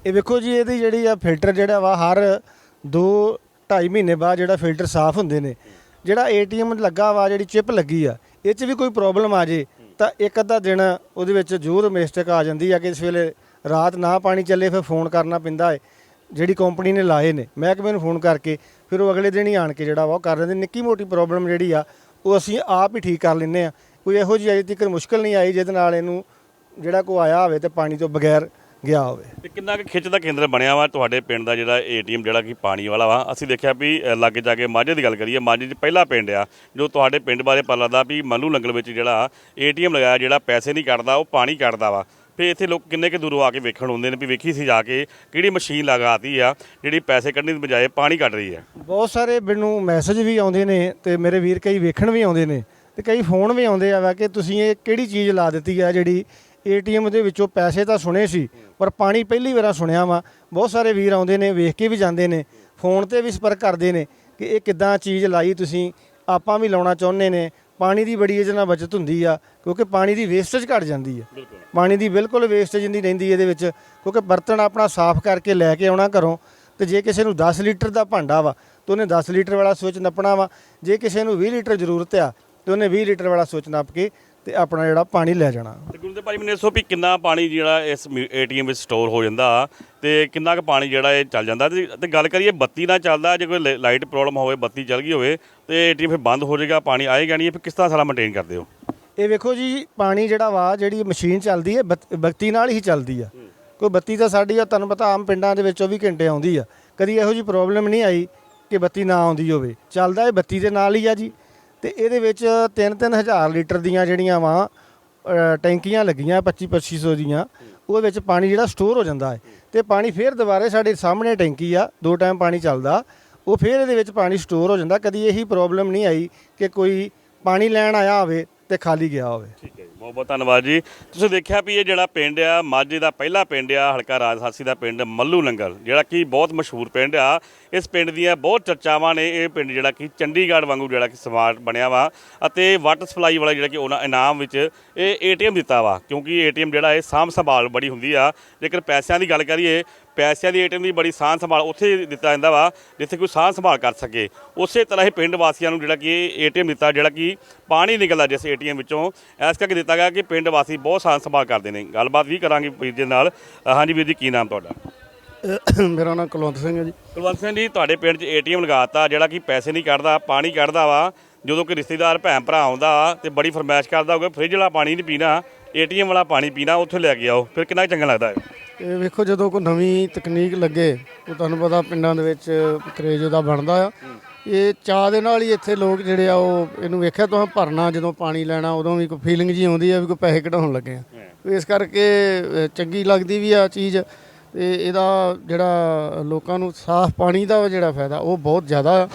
ਇਹ ਵੇਖੋ ਜੀ ਇਹਦੀ ਜਿਹੜੀ ਆ ਫਿਲਟਰ ਜਿਹੜਾ ਵਾ ਹਰ 2 2.5 ਮਹੀਨੇ ਬਾਅਦ ਜਿਹੜਾ ਫਿਲਟਰ ਸਾਫ਼ ਹੁੰਦੇ ਨੇ। ਜਿਹੜਾ ਏਟੀਐਮ ਲੱਗਾ ਵਾ, ਜਿਹੜੀ ਚਿਪ ਲੱਗੀ ਆ, ਇਹ 'ਚ ਵੀ ਕੋਈ ਪ੍ਰੋਬਲਮ ਆ ਜੇ, ਤਾਂ ਇੱਕ ਅੱਧਾ ਦਿਨ ਉਹਦੇ ਵਿੱਚ ਜ਼ਰੂਰ ਮਿਸਟੇਕ ਆ ਜਾਂਦੀ ਆ ਕਿ ਇਸ ਵੇਲੇ ਰਾਤ ਨਾ ਪਾਣੀ ਚੱਲੇ, ਫਿਰ ਫੋਨ ਕਰਨਾ ਪੈਂਦਾ ਹੈ ਜਿਹੜੀ ਕੰਪਨੀ ਨੇ ਲਾਏ ਨੇ, ਮਹਿਕਮੇ ਨੂੰ ਫੋਨ ਕਰਕੇ, ਫਿਰ ਉਹ ਅਗਲੇ ਦਿਨ ਹੀ ਆਣ ਕੇ ਜਿਹੜਾ ਵਾ ਉਹ ਕਰ ਦਿੰਦੇ ਨਿੱਕੀ ਮੋਟੀ ਪ੍ਰੋਬਲਮ ਜਿਹੜੀ ਆ, ਉਹ ਅਸੀਂ ਆਪ ਹੀ ਠੀਕ ਕਰ ਲੈਂਦੇ ਆ। ਕੋਈ ਇਹੋ ਜਿਹੀ ਅਜੇ ਤੱਕ ਮੁਸ਼ਕਲ ਨਹੀਂ ਆਈ, ਜਿਹਦੇ ਨਾਲ ਇਹਨੂੰ ਜਿਹੜਾ ਕੋ ਆਇਆ ਹੋਵੇ ਤੇ ਪਾਣੀ ਤੋਂ ਬਗੈਰ ਗਿਆ ਹੋਵੇ। ਤੇ ਕਿੰਨਾ ਕੁ ਖਿੱਚ ਦਾ ਕੇਂਦਰ ਬਣਿਆ ਵਾ ਤੁਹਾਡੇ ਪਿੰਡ ਦਾ ਜਿਹੜਾ ਏਟੀਐਮ ਜਿਹੜਾ ਕਿ ਪਾਣੀ ਵਾਲਾ ਵਾ? ਅਸੀਂ ਦੇਖਿਆ ਵੀ ਅ, ਲਾਗੇ ਜਾ ਕੇ ਮਾਝੇ ਦੀ ਗੱਲ ਕਰੀਏ ਮਾਝੇ 'ਚ ਪਹਿਲਾ ਪਿੰਡ ਆ ਜੋ ਤੁਹਾਡੇ ਪਿੰਡ ਬਾਰੇ ਪਤਾ ਲੱਗਦਾ ਵੀ ਮੱਲੂ ਲੰਗਲ ਵਿੱਚ ਜਿਹੜਾ ਏਟੀਐਮ ਲਗਾਇਆ ਜਿਹੜਾ ਪੈਸੇ ਨਹੀਂ ਕੱਢਦਾ ਉਹ ਪਾਣੀ ਕੱਢਦਾ ਵਾ। ਫੇ ਇੱਥੇ ਲੋਕ ਕਿੰਨੇ ਕੁ ਦੂਰੋਂ ਆ ਕੇ ਵੇਖਣ ਆਉਂਦੇ ਨੇ ਵੀ ਵੇਖੀ ਸੀ ਜਾ ਕੇ ਕਿਹੜੀ ਮਸ਼ੀਨ ਲਗਾਤੀ ਆ ਜਿਹੜੀ ਪੈਸੇ ਕੱਢਣ ਦੀ ਬਜਾਏ ਪਾਣੀ ਕੱਢ ਰਹੀ ਹੈ ਬਹੁਤ ਸਾਰੇ ਮੈਨੂੰ ਮੈਸੇਜ ਵੀ ਆਉਂਦੇ ਨੇ ਤੇ ਮੇਰੇ ਵੀਰ ਕਈ ਵੇਖਣ ਵੀ ਆਉਂਦੇ ਨੇ ਤੇ ਕਈ ਫੋਨ ਵੀ ਆਉਂਦੇ ਆ ਵਾ ਕਿ ਤੁਸੀਂ ਇਹ ਕਿਹੜੀ ਚੀਜ਼ ਲਾ ਦਿੱਤੀ ਆ ਜਿਹੜੀ ਏਟੀਐਮ ਦੇ ਵਿੱਚੋਂ ਪੈਸੇ ਤਾਂ ਸੁਣੇ ਸੀ ਪਰ ਪਾਣੀ ਪਹਿਲੀ ਵਾਰ ਸੁਣਿਆ ਵਾ। ਬਹੁਤ ਸਾਰੇ ਵੀਰ ਆਉਂਦੇ ਨੇ ਵੇਖ ਕੇ ਵੀ ਜਾਂਦੇ ਨੇ ਫੋਨ ਤੇ ਵੀ ਸੰਪਰਕ ਕਰਦੇ ਨੇ ਕਿ ਇਹ ਕਿੱਦਾਂ ਚੀਜ਼ ਲਾਈ ਤੁਸੀਂ ਆਪਾਂ ਵੀ ਲਾਉਣਾ ਚਾਹੁੰਦੇ ਨੇ। ਪਾਣੀ ਦੀ ਬੜੀ ਇਹਦੇ ਨਾਲ ਬਚਤ ਹੁੰਦੀ ਆ ਕਿਉਂਕਿ ਪਾਣੀ ਦੀ ਵੇਸਟੇਜ ਘਟ ਜਾਂਦੀ ਆ। ਪਾਣੀ ਦੀ ਬਿਲਕੁਲ ਵੇਸਟੇਜ ਨਹੀਂ ਰਹਿੰਦੀ ਇਹਦੇ ਵਿੱਚ ਕਿਉਂਕਿ ਬਰਤਨ ਆਪਣਾ ਸਾਫ਼ ਕਰਕੇ ਲੈ ਕੇ ਆਉਣਾ ਘਰੋਂ ਤੇ ਜੇ ਕਿਸੇ ਨੂੰ 10 ਲੀਟਰ ਦਾ ਭਾਂਡਾ ਵਾ ਤੇ ਉਹਨੇ 10 ਲੀਟਰ ਵਾਲਾ ਸਵਿਚ ਨੱਪਣਾ ਵਾ। ਜੇ ਕਿਸੇ ਨੂੰ 20 ਲੀਟਰ ਜ਼ਰੂਰਤ ਆ ਤੇ ਉਹਨੇ 20 ਲੀਟਰ ਵਾਲਾ ਸਵਿਚ ਨੱਪ ਕੇ ਤੇ ਆਪਣਾ ਜਿਹੜਾ ਪਾਣੀ ਲੈ ਜਾਣਾ। ਤੇ ਗੁਰਦੇ ਭਾਈ ਮੈਨੂੰ ਦੱਸੋ ਵੀ ਕਿੰਨਾ ਪਾਣੀ ਜਿਹੜਾ ਇਸ ਏਟੀਐਮ ਵਿੱਚ ਸਟੋਰ ਹੋ ਜਾਂਦਾ ਤੇ ਕਿੰਨਾ ਕੁ ਪਾਣੀ ਜਿਹੜਾ ਇਹ ਚੱਲ ਜਾਂਦਾ? ਤੇ ਤੇ ਗੱਲ ਕਰੀਏ ਬੱਤੀ ਨਾਲ ਚੱਲਦਾ ਜੇ ਕੋਈ ਲ- ਲਾਈਟ ਪ੍ਰੋਬਲਮ ਹੋਵੇ ਬੱਤੀ ਚੱਲ ਗਈ ਹੋਵੇ ਤੇ ਏਟੀਐਮ ਫਿਰ ਬੰਦ ਹੋ ਜਾਏਗਾ ਪਾਣੀ ਆਏਗਾ ਨਹੀਂ ਇਹ ਫਿਰ ਕਿਸ ਤਰ੍ਹਾਂ ਸਾਰਾ ਮੇਨਟੇਨ ਕਰਦੇ ਹੋ? ਇਹ ਵੇਖੋ ਜੀ ਪਾਣੀ ਜਿਹੜਾ ਵਾ ਜਿਹੜੀ ਮਸ਼ੀਨ ਚੱਲਦੀ ਹੈ ਬੱਤ- ਬੱਤੀ ਨਾਲ ਹੀ ਚੱਲਦੀ ਆ। ਕੋਈ ਬੱਤੀ ਤਾਂ ਸਾਡੀ ਆ ਤੁਹਾਨੂੰ ਪਤਾ ਆਮ ਪਿੰਡਾਂ ਦੇ ਵਿੱਚ 24 ਘੰਟੇ ਆਉਂਦੀ ਆ। ਕਦੀ ਇਹੋ ਜੀ ਪ੍ਰੋਬਲਮ ਨਹੀਂ ਆਈ ਕਿ ਬੱਤੀ ਨਾ ਆਉਂਦੀ ਹੋਵੇ। ਚੱਲਦਾ ਇਹ ਬੱਤੀ ਦੇ ਨਾਲ ਹੀ ਆ ਜੀ। ਤੇ ਇਹਦੇ ਵਿੱਚ 3-3 ਹਜ਼ਾਰ ਲੀਟਰ ਦੀਆਂ ਜਿਹੜੀਆਂ ਵਾ ਟੈਂਕੀਆਂ ਲੱਗੀਆਂ 25-2500 ਦੀਆਂ, ਉਹਦੇ ਵਿੱਚ ਪਾਣੀ ਜਿਹੜਾ ਸਟੋਰ ਹੋ ਜਾਂਦਾ ਹੈ। ਤੇ ਪਾਣੀ ਫੇਰ ਦੁਬਾਰੇ ਸਾਡੇ ਸਾਹਮਣੇ ਟੈਂਕੀ ਆ, ਦੋ ਟਾਈਮ ਪਾਣੀ ਚੱਲਦਾ, ਉਹ ਫੇਰ ਇਹਦੇ ਵਿੱਚ ਪਾਣੀ ਸਟੋਰ ਹੋ ਜਾਂਦਾ, ਕਦੀ ਇਹੀ ਪ੍ਰੋਬਲਮ ਨਹੀਂ ਆਈ ਕਿ ਕੋਈ ਪਾਣੀ ਲੈਣ ਆਇਆ ਹੋਵੇ ਤੇ ਖਾਲੀ ਗਿਆ ਹੋਵੇ। ਠੀਕ ਹੈ। ਬਹੁਤ ਬਹੁਤ ਧੰਨਵਾਦ ਜੀ। ਤੁਸੀਂ ਦੇਖਿਆ ਵੀ ਇਹ ਜਿਹੜਾ ਪਿੰਡ ਆ, ਮਾਝੇ ਦਾ ਪਹਿਲਾ ਪਿੰਡ ਆ, ਹਲਕਾ ਰਾਜਸਾਸੀ ਦਾ ਪਿੰਡ ਮੱਲੂ ਲੰਗਰ, ਜਿਹੜਾ ਕਿ ਬਹੁਤ ਮਸ਼ਹੂਰ ਪਿੰਡ ਆ। ਇਸ ਪਿੰਡ ਦੀਆਂ ਬਹੁਤ ਚਰਚਾਵਾਂ ਨੇ ਇਹ ਪਿੰਡ ਜਿਹੜਾ ਕਿ ਚੰਡੀਗੜ੍ਹ ਵਾਂਗੂ ਜਿਹੜਾ ਕਿ ਸਮਾਰਟ ਬਣਿਆ ਵਾ ਅਤੇ ਵਾਟਰ ਸਪਲਾਈ ਵਾਲਾ ਜਿਹੜਾ ਕਿ ਉਹਨਾਂ ਇਨਾਮ ਵਿੱਚ ਇਹ ਏਟੀਐਮ ਦਿੱਤਾ ਵਾ, ਕਿਉਂਕਿ ਏਟੀਐਮ ਜਿਹੜਾ ਇਹ ਸਾਂਭ ਸੰਭਾਲ ਬੜੀ ਹੁੰਦੀ ਆ। ਜੇਕਰ ਪੈਸਿਆਂ ਦੀ ਗੱਲ ਕਰੀਏ ਪੈਸਿਆਂ ਦੀ ਏਟੀਐਮ ਦੀ ਬੜੀ ਸਾਂਭ ਸੰਭਾਲ ਉੱਥੇ ਦਿੱਤਾ ਜਾਂਦਾ ਵਾ ਜਿੱਥੇ ਕੋਈ ਸਾਂਭ ਸੰਭਾਲ ਕਰ ਸਕੇ। ਉਸੇ ਤਰ੍ਹਾਂ ਹੀ ਪਿੰਡ ਵਾਸੀਆਂ ਨੂੰ ਜਿਹੜਾ ਕਿ ਏਟੀਐਮ ਦਿੱਤਾ ਜਿਹੜਾ ਕਿ ਪਾਣੀ ਨਿਕਲਦਾ ਜਿਸ ਏਟੀਐਮ ਵਿੱਚੋਂ। ਇਸ ਕਰਕੇ ਦਿੱਤਾ ਗਿਆ ਕਿ ਪਿੰਡ ਵਾਸੀ ਬਹੁਤ ਸਾਂਭ ਸੰਭਾਲ ਕਰਦੇ ਨੇ। ਗੱਲਬਾਤ ਵੀ ਕਰਾਂਗੇ ਵੀਰ ਜੀ ਨਾਲ। ਹਾਂਜੀ ਵੀਰ ਜੀ ਕੀ ਨਾਮ ਤੁਹਾਡਾ? ਮੇਰਾ ਨਾਮ ਕੁਲਵੰਤ ਸਿੰਘ ਹੈ ਜੀ। ਕੁਲਵੰਤ ਸਿੰਘ ਜੀ ਤੁਹਾਡੇ ਪਿੰਡ 'ਚ ਏਟੀਐਮ ਲਗਾਤਾ ਜਿਹੜਾ ਕਿ ਪੈਸੇ ਨਹੀਂ ਕੱਢਦਾ ਪਾਣੀ ਕੱਢਦਾ ਵਾ। ਜਦੋਂ ਕੋਈ ਰਿਸ਼ਤੇਦਾਰ ਭੈਣ ਭਰਾ ਆਉਂਦਾ ਤੇ ਬੜੀ ਫਰਮਾਇਸ਼ ਕਰਦਾ ਹੋਊਗਾ ਫ੍ਰਿਜ ਵਾਲਾ ਪਾਣੀ ਨਹੀਂ ਪੀਣਾ ਏਟੀਐਮ ਵਾਲਾ ਪਾਣੀ ਪੀਣਾ ਉੱਥੇ ਲੈ ਕੇ ਆਓ। ਫਿਰ ਕਿੰਨਾ ਚੰਗਾ ਲੱਗਦਾ ਹੈ? ਇਹ ਵੇਖੋ ਜਦੋਂ ਕੋਈ ਨਵੀਂ ਤਕਨੀਕ ਲੱਗੇ ਉਹ ਤੁਹਾਨੂੰ ਪਤਾ ਪਿੰਡਾਂ ਦੇ ਵਿੱਚ ਕਰੇਜ ਉਹਦਾ ਬਣਦਾ ਆ। ਇਹ ਚਾਹ ਦੇ ਨਾਲ ਹੀ ਇੱਥੇ ਲੋਕ ਜਿਹੜੇ ਆ ਉਹ ਇਹਨੂੰ ਵੇਖਿਆ ਤੁਸੀਂ ਭਰਨਾ ਜਦੋਂ ਪਾਣੀ ਲੈਣਾ ਉਦੋਂ ਵੀ ਕੋਈ ਫੀਲਿੰਗ ਜੀ ਆਉਂਦੀ ਆ ਵੀ ਕੋਈ ਪੈਸੇ ਕਢਾਉਣ ਲੱਗੇ ਆ। ਇਸ ਕਰਕੇ ਚੰਗੀ ਲੱਗਦੀ ਵੀ ਆ ਚੀਜ਼। ਤੇ ਇਹਦਾ ਜਿਹੜਾ ਲੋਕਾਂ ਨੂੰ ਸਾਫ਼ ਪਾਣੀ ਦਾ ਜਿਹੜਾ ਫਾਇਦਾ ਉਹ ਬਹੁਤ ਜ਼ਿਆਦਾ ਆ।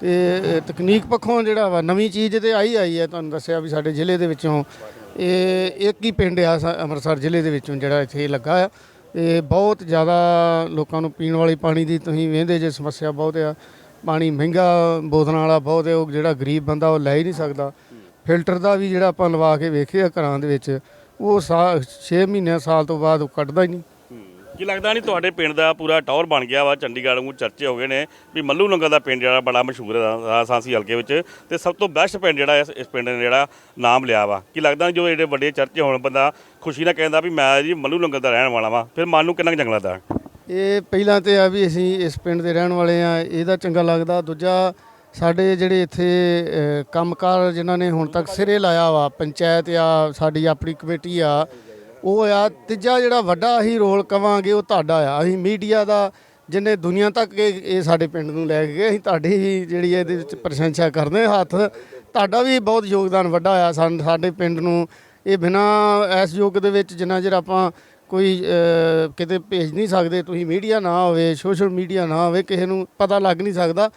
ਤੇ ਤਕਨੀਕ ਪੱਖੋਂ ਜਿਹੜਾ ਵਾ ਨਵੀਂ ਚੀਜ਼ ਤੇ ਆਈ ਆਈ ਹੈ ਤੁਹਾਨੂੰ ਦੱਸਿਆ ਵੀ ਸਾਡੇ ਜ਼ਿਲ੍ਹੇ ਦੇ ਵਿੱਚੋਂ। ਇਹ ਇੱਕ ਹੀ ਪਿੰਡ ਆ ਅੰਮ੍ਰਿਤਸਰ ਜ਼ਿਲ੍ਹੇ ਦੇ ਵਿੱਚੋਂ ਜਿਹੜਾ ਇੱਥੇ ਲੱਗਾ ਆ। ਤੇ ਬਹੁਤ ਜ਼ਿਆਦਾ ਲੋਕਾਂ ਨੂੰ ਪੀਣ ਵਾਲੀ ਪਾਣੀ ਦੀ ਤੁਸੀਂ ਵੇਖਦੇ ਜੇ ਸਮੱਸਿਆ ਬਹੁਤ ਆ। ਪਾਣੀ ਮਹਿੰਗਾ ਬੋਤਲਾਂ ਵਾਲਾ ਬਹੁਤ ਹੈ ਉਹ ਜਿਹੜਾ ਗਰੀਬ ਬੰਦਾ ਉਹ ਲੈ ਹੀ ਨਹੀਂ ਸਕਦਾ। ਫਿਲਟਰ ਦਾ ਵੀ ਜਿਹੜਾ ਆਪਾਂ ਲਵਾ ਕੇ ਵੇਖਿਆ ਘਰਾਂ ਦੇ ਵਿੱਚ, ਉਹ 6 ਮਹੀਨਿਆਂ ਸਾਲ ਤੋਂ ਬਾਅਦ ਉਹ ਕੱਢਦਾ ਹੀ ਨਹੀਂ। ਕੀ ਲੱਗਦਾ ਨਹੀਂ ਤੁਹਾਡੇ ਪਿੰਡ ਦਾ ਪੂਰਾ ਟੌਰ ਬਣ ਗਿਆ ਵਾ? ਚੰਡੀਗੜ੍ਹ ਨੂੰ ਚਰਚੇ ਹੋ ਗਏ ਨੇ ਵੀ ਮੱਲੂ ਲੰਗਾ ਦਾ ਪਿੰਡ ਜਿਹੜਾ ਬੜਾ ਮਸ਼ਹੂਰ ਹੈ ਸਾਂਸੀ ਹਲਕੇ ਵਿੱਚ ਤੇ ਸਭ ਤੋਂ ਬੈਸਟ ਪਿੰਡ ਜਿਹੜਾ ਇਸ ਇਸ ਪਿੰਡ ਨੇ ਜਿਹੜਾ ਨਾਮ ਲਿਆ ਵਾ। ਕੀ ਲੱਗਦਾ ਨੀ ਜੋ ਜਿਹੜੇ ਵੱਡੇ ਚਰਚੇ ਹੋਣ ਬੰਦਾ ਖੁਸ਼ੀ ਨਾਲ ਕਹਿੰਦਾ ਵੀ ਮੈਂ ਜੀ ਮੱਲੂ ਲੰਗਾ ਦਾ ਰਹਿਣ ਵਾਲਾ ਵਾਂ ਫਿਰ ਮਨ ਨੂੰ ਕਿੰਨਾ ਕੁ ਚੰਗਾ ਲੱਗਦਾ? ਇਹ ਪਹਿਲਾਂ ਤੇ ਆ ਵੀ ਅਸੀਂ ਇਸ ਪਿੰਡ ਦੇ ਰਹਿਣ ਵਾਲੇ ਆ ਇਹਦਾ ਚੰਗਾ ਲੱਗਦਾ। ਦੂਜਾ ਸਾਡੇ ਜਿਹੜੇ ਇੱਥੇ ਅ, ਕੰਮਕਾਰ ਜਿਨ੍ਹਾਂ ਨੇ ਹੁਣ ਤੱਕ ਸਿਰੇ ਲਾਇਆ ਵਾ ਪੰਚਾਇਤ ਆ ਸਾਡੀ ਆਪਣੀ ਕਮੇਟੀ ਆ ਉਹ ਆ, ਤੀਜਾ ਜਿਹੜਾ ਵੱਡਾ ਅਸੀਂ ਰੋਲ ਕਵਾਂਗੇ ਉਹ ਤੁਹਾਡਾ ਆ। ਅਸੀਂ ਮੀਡੀਆ ਦਾ ਜਿੰਨੇ ਦੁਨੀਆ ਤੱਕ ਇਹ ਇਹ ਸਾਡੇ ਪਿੰਡ ਨੂੰ ਲੈ ਕੇ ਗਏ, ਅਸੀਂ ਤੁਹਾਡੀ ਵੀ ਜਿਹੜੀ ਇਹਦੇ ਵਿੱਚ ਪ੍ਰਸ਼ੰਸਾ ਕਰਦੇ ਹਾਂ ਹੱਥ। ਤੁਹਾਡਾ ਵੀ ਬਹੁਤ ਯੋਗਦਾਨ ਵੱਡਾ ਹੋਇਆ ਸਾਨ- ਸਾਡੇ ਪਿੰਡ ਨੂੰ। ਇਹ ਬਿਨਾ ਇਸ ਯੁੱਗ ਦੇ ਵਿੱਚ ਜਿੰਨਾ ਚਿਰ ਆਪਾਂ ਕੋਈ ਕਿਤੇ ਭੇਜ ਨਹੀਂ ਸਕਦੇ, ਤੁਸੀਂ ਮੀਡੀਆ ਨਾ ਹੋਵੇ, ਸੋਸ਼ਲ ਮੀਡੀਆ ਨਾ ਹੋਵੇ, ਕਿਸੇ ਨੂੰ ਪਤਾ ਲੱਗ ਨਹੀਂ ਸਕਦਾ।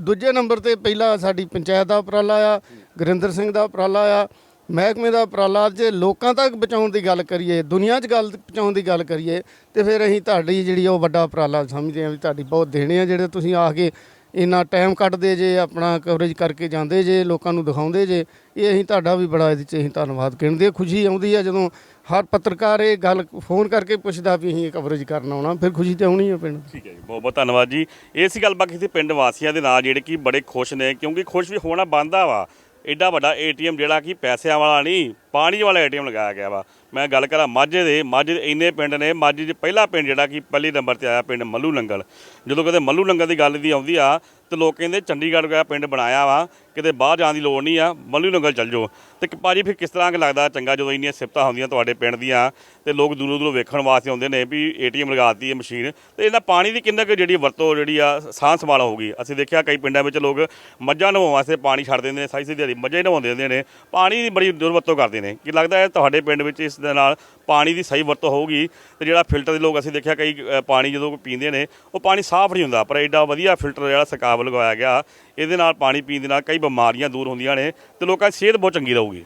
ਦੂਜੇ ਨੰਬਰ ਤੇ ਪਹਿਲਾ ਸਾਡੀ ਪੰਚਾਇਤ ਦਾ ਉਪਰਾਲਾ ਆ, ਗੁਰਿੰਦਰ ਸਿੰਘ ਦਾ ਉਪਰਾਲਾ ਆ। ਮਹਿਕਮੇ ਦਾ ਉਪਰਾਲਾ ਜੇ ਲੋਕਾਂ ਤੱਕ ਪਹੁੰਚਾਉਣ ਦੀ ਗੱਲ ਕਰੀਏ, ਦੁਨੀਆ 'ਚ ਗੱਲ ਪਹੁੰਚਾਉਣ ਦੀ ਗੱਲ ਕਰੀਏ, ਤੇ ਫਿਰ ਅਸੀਂ ਤੁਹਾਡੀ ਜਿਹੜੀ ਉਹ ਵੱਡਾ ਉਪਰਾਲਾ ਸਮਝਦੇ ਹਾਂ ਵੀ ਤੁਹਾਡੀ ਬਹੁਤ ਦੇਣੇ ਆ ਜਿਹੜੇ ਤੁਸੀਂ ਆ ਕੇ ਇੰਨਾ ਟਾਈਮ ਕੱਢਦੇ ਜੇ, ਆਪਣਾ ਕਵਰੇਜ ਕਰਕੇ ਜਾਂਦੇ ਜੇ, ਲੋਕਾਂ ਨੂੰ ਦਿਖਾਉਂਦੇ ਜੇ, ਇਹ ਅਸੀਂ ਤੁਹਾਡਾ ਵੀ ਬੜਾ ਇਹਦੇ 'ਚ ਅਸੀਂ ਧੰਨਵਾਦ ਕਹਿੰਦੇ ਹਾਂ। ਖੁਸ਼ੀ ਆਉਂਦੀ ਆ ਜਦੋਂ ਹਰ ਪੱਤਰਕਾਰ ਇਹ ਗੱਲ ਫੋਨ ਕਰਕੇ ਪੁੱਛਦਾ ਵੀ ਅਸੀਂ ਇਹ ਕਵਰੇਜ ਕਰਨ ਆਉਣਾ, ਫਿਰ ਖੁਸ਼ੀ ਤੇ ਆਉਣੀ ਆ ਪਿੰਡ ਠੀਕ ਹੈ ਜੀ ਬਹੁਤ ਬਹੁਤ ਧੰਨਵਾਦ ਜੀ। ਇਹ ਸੀ ਬਾਕੀ ਕੀਤੀ ਪਿੰਡ ਵਾਸੀਆਂ ਦੇ ਨਾਲ ਜਿਹੜੇ ਕਿ ਬੜੇ ਖੁਸ਼ ਨੇ, ਕਿਉਂਕਿ ਖੁਸ਼ ਵੀ ਹੋਣਾ ਬੰਦਾ ਵਾ। ਐਡਾ ਵੱਡਾ ਏਟੀਐਮ ਜਿਹੜਾ ਕਿ ਪੈਸਿਆਂ ਵਾਲਾ ਨਹੀਂ, ਪਾਣੀ ਵਾਲਾ ਏਟੀਐਮ ਲਗਾਇਆ ਗਿਆ ਵਾ। ਮੈਂ ਗੱਲ ਕਰਾਂ ਮਾਝੇ ਦੇ ਮਾਝੇ ਦੇ ਇੰਨੇ ਪਿੰਡ ਨੇ, ਮਾਝੇ 'ਚ ਪਹਿਲਾ ਪਿੰਡ ਜਿਹੜਾ ਕਿ ਪਹਿਲੇ ਨੰਬਰ ਤੇ ਆਇਆ ਪਿੰਡ ਮੱਲੂ ਨੰਗਲ ਜਦੋਂ ਕਦੇ ਮੱਲੂ ਨੰਗਲ ਦੀ ਗੱਲ ਦੀ ਆਉਂਦੀ ਆ, ਤੇ ਲੋਕ ਕਹਿੰਦੇ ਚੰਡੀਗੜ੍ਹ ਗਿਆ ਪਿੰਡ ਬਣਾਇਆ ਵਾ ਕਿਤੇ ਬਾਹਰ ਜਾਣ ਦੀ ਲੋੜ ਨਹੀਂ ਆ, ਮੱਲੂ ਨੰਗਲ ਚੱਲ ਜਾਓ। ਤੇ ਕਿ ਭਾਜੀ ਫਿਰ ਕਿਸ ਤਰ੍ਹਾਂ ਕਿ ਲੱਗਦਾ ਚੰਗਾ ਜਦੋਂ ਇੰਨੀਆਂ ਸਿਫਤਾਂ ਹੁੰਦੀਆਂ ਤੁਹਾਡੇ ਪਿੰਡ ਦੀਆਂ ਤੇ ਲੋਕ ਦੂਰੋਂ ਦੂਰੋਂ ਵੇਖਣ ਵਾਸਤੇ ਆਉਂਦੇ ਨੇ ਵੀ ਏਟੀਐਮ ਲਗਾਤੀ ਹੈ ਮਸ਼ੀਨ। ਤੇ ਇਹਨਾਂ ਪਾਣੀ ਦੀ ਕਿੰਨਾ ਕੁ ਜਿਹੜੀ ਵਰਤੋਂ ਜਿਹੜੀ ਆ, ਸਾਂਭ ਸੰਭਾਲ ਹੋਊਗੀ ਅਸੀਂ ਦੇਖਿਆ ਕਈ ਪਿੰਡਾਂ ਵਿੱਚ ਲੋਕ ਮੱਝਾਂ ਨਹਾਉਣ ਵਾਸਤੇ ਪਾਣੀ ਛੱਡ ਦਿੰਦੇ ਨੇ ਸਾਈ ਸਿੱਧੀ ਦਿਹਾੜੀ ਮੱਝਾਂ ਹੀ ਨਹਾਉਂਦੇ ਦਿੰਦੇ ਨੇ। ਪਾਣੀ ਦੀ ਬੜੀ ਦੁਰਵਰਤੋਂ ਕਰਦੇ ਨੇ। ਕੀ ਲੱਗਦਾ ਹੈ ਤੁਹਾਡੇ ਪਿੰਡ ਵਿੱਚ ਇਸ ਦੇ ਨਾਲ ਪਾਣੀ ਦੀ ਸਹੀ ਵਰਤੋਂ ਹੋਊਗੀ? ਤੇ ਜਿਹੜਾ ਫਿਲਟਰ ਦੇ ਲੋਕ ਅਸੀਂ ਦੇਖਿਆ ਕਈ ਪਾਣੀ ਜਦੋਂ ਪੀਂਦੇ ਨੇ, ਉਹ ਪਾਣੀ ਸਾਫ਼ ਨਹੀਂ ਹੁੰਦਾ, ਪਰ ਐਡਾ ਵਧੀਆ ਫਿਲਟਰ ਜਿਹੜਾ ਸਰਕਾਰ ਵੱਲੋਂ ਲਗਾਇਆ ਗਿਆ ਇਹਦੇ ਨਾਲ ਪਾਣੀ ਪੀਣ ਦੇ ਨਾਲ ਕਈ ਬਿਮਾਰੀਆਂ ਦੂਰ ਹੁੰਦੀਆਂ ਨੇ ਤੇ ਲੋਕਾਂ ਦੀ ਸਿਹਤ ਬਹੁਤ ਚੰਗੀ ਰਹੂਗੀ।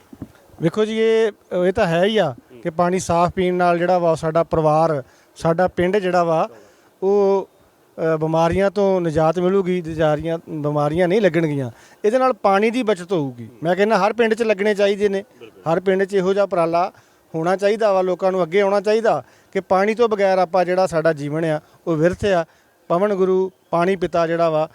ਵੇਖੋ ਜੀ ਇਹ ਇਹ ਤਾਂ ਹੈ ਹੀ ਆ ਕਿ ਪਾਣੀ ਸਾਫ਼ ਪੀਣ ਨਾਲ ਜਿਹੜਾ ਵਾ ਸਾਡਾ ਪਰਿਵਾਰ ਸਾਡਾ ਪਿੰਡ ਜਿਹੜਾ ਵਾ ਉਹ ਅ, ਬਿਮਾਰੀਆਂ ਤੋਂ ਨਿਜਾਤ ਮਿਲੂਗੀ ਜਾਰੀਆਂ ਬਿਮਾਰੀਆਂ ਨਹੀਂ ਲੱਗਣਗੀਆਂ। ਇਹਦੇ ਨਾਲ ਪਾਣੀ ਦੀ ਬਚਤ ਹੋਊਗੀ। ਮੈਂ ਕਹਿੰਦਾ ਹਰ ਪਿੰਡ 'ਚ ਲੱਗਣੇ ਚਾਹੀਦੇ ਨੇ। ਹਰ ਪਿੰਡ 'ਚ ਇਹੋ ਜਿਹਾ ਉਪਰਾਲਾ ਹੋਣਾ ਚਾਹੀਦਾ ਵਾ ਲੋਕਾਂ ਨੂੰ ਅੱਗੇ ਆਉਣਾ ਚਾਹੀਦਾ ਕਿ ਪਾਣੀ ਤੋਂ ਬਗੈਰ ਆਪਾਂ ਜਿਹੜਾ ਸਾਡਾ ਜੀਵਨ ਆ ਉਹ ਵਿਰਥ ਆ। ਪਵਨ ਗੁਰੂ ਪਾਣੀ ਪਿਤਾ ਜਿਹੜਾ ਵਾ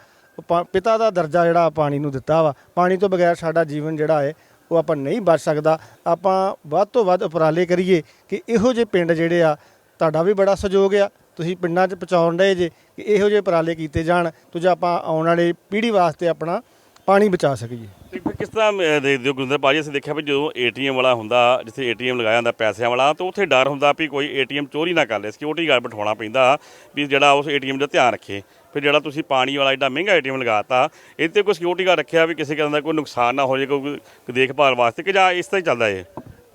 ਪਾ- ਪਿਤਾ ਦਾ ਦਰਜਾ ਜਿਹੜਾ ਪਾਣੀ ਨੂੰ ਦਿੱਤਾ ਵਾ। ਪਾਣੀ ਤੋਂ ਬਗੈਰ ਸਾਡਾ ਜੀਵਨ ਜਿਹੜਾ ਹੈ ਉਹ ਆਪਾਂ ਨਹੀਂ ਬਚ ਸਕਦਾ। ਆਪਾਂ ਵੱਧ ਤੋਂ ਵੱਧ ਉਪਰਾਲੇ ਕਰੀਏ ਕਿ ਇਹੋ ਜਿਹੇ ਪਿੰਡ ਜਿਹੜੇ ਆ ਤੁਹਾਡਾ ਵੀ ਬੜਾ ਸਹਿਯੋਗ ਆ। ਤੁਸੀਂ ਪਿੰਡਾਂ 'ਚ ਪਹੁੰਚਾਉਣ ਰਹੇ ਜੇ ਕਿ ਇਹੋ ਜਿਹੇ ਉਪਰਾਲੇ ਕੀਤੇ ਜਾਣ ਤੁਝ ਆਪਾਂ ਆਉਣ ਵਾਲੀ ਪੀੜ੍ਹੀ ਵਾਸਤੇ ਆਪਣਾ ਪਾਣੀ ਬਚਾ ਸਕੀਏ। ਤੇ ਫਿਰ ਕਿਸ ਤਰ੍ਹਾਂ ਅਹ, ਦੇਖਦੇ ਹੋ ਗੁਰਿੰਦਰ ਭਾਜੀ ਅਸੀਂ ਦੇਖਿਆ ਵੀ ਜਦੋਂ ਏਟੀਐਮ ਵਾਲਾ ਹੁੰਦਾ ਜਿੱਥੇ ਏਟੀਐਮ ਲਗਾਇਆ ਹੁੰਦਾ ਪੈਸਿਆਂ ਵਾਲਾ ਤਾਂ ਉੱਥੇ ਡਰ ਹੁੰਦਾ ਵੀ ਕੋਈ ਏਟੀਐਮ ਚੋਰੀ ਨਾ ਕਰ ਲੇ। ਸਿਕਿਉਰਿਟੀ ਗਾਰਡ ਬਿਠਾਉਣਾ ਪੈਂਦਾ ਵੀ ਜਿਹੜਾ ਉਸ ਏਟੀਐਮ ਦਾ ਧਿਆਨ ਰੱਖੇ। ਫਿਰ ਜਿਹੜਾ ਤੁਸੀਂ ਪਾਣੀ ਵਾਲਾ ਐਡਾ ਮਹਿੰਗਾ ਏਟੀਐਮ ਲਗਾਤਾ ਇਹ ਤੇ ਕੋਈ ਸਿਕਿਉਰਿਟੀ ਗਾਰਡ ਰੱਖਿਆ ਵੀ ਕਿਸੇ ਕਿਸਮ ਦਾ ਕੋਈ ਨੁਕਸਾਨ ਨਾ ਹੋ ਜਾਏ, ਕੋਈ ਦੇਖਭਾਲ ਵਾਸਤੇ ਕਿ ਜਾਂ ਇਸ ਤਰ੍ਹਾਂ ਹੀ ਚੱਲਦਾ ਇਹ?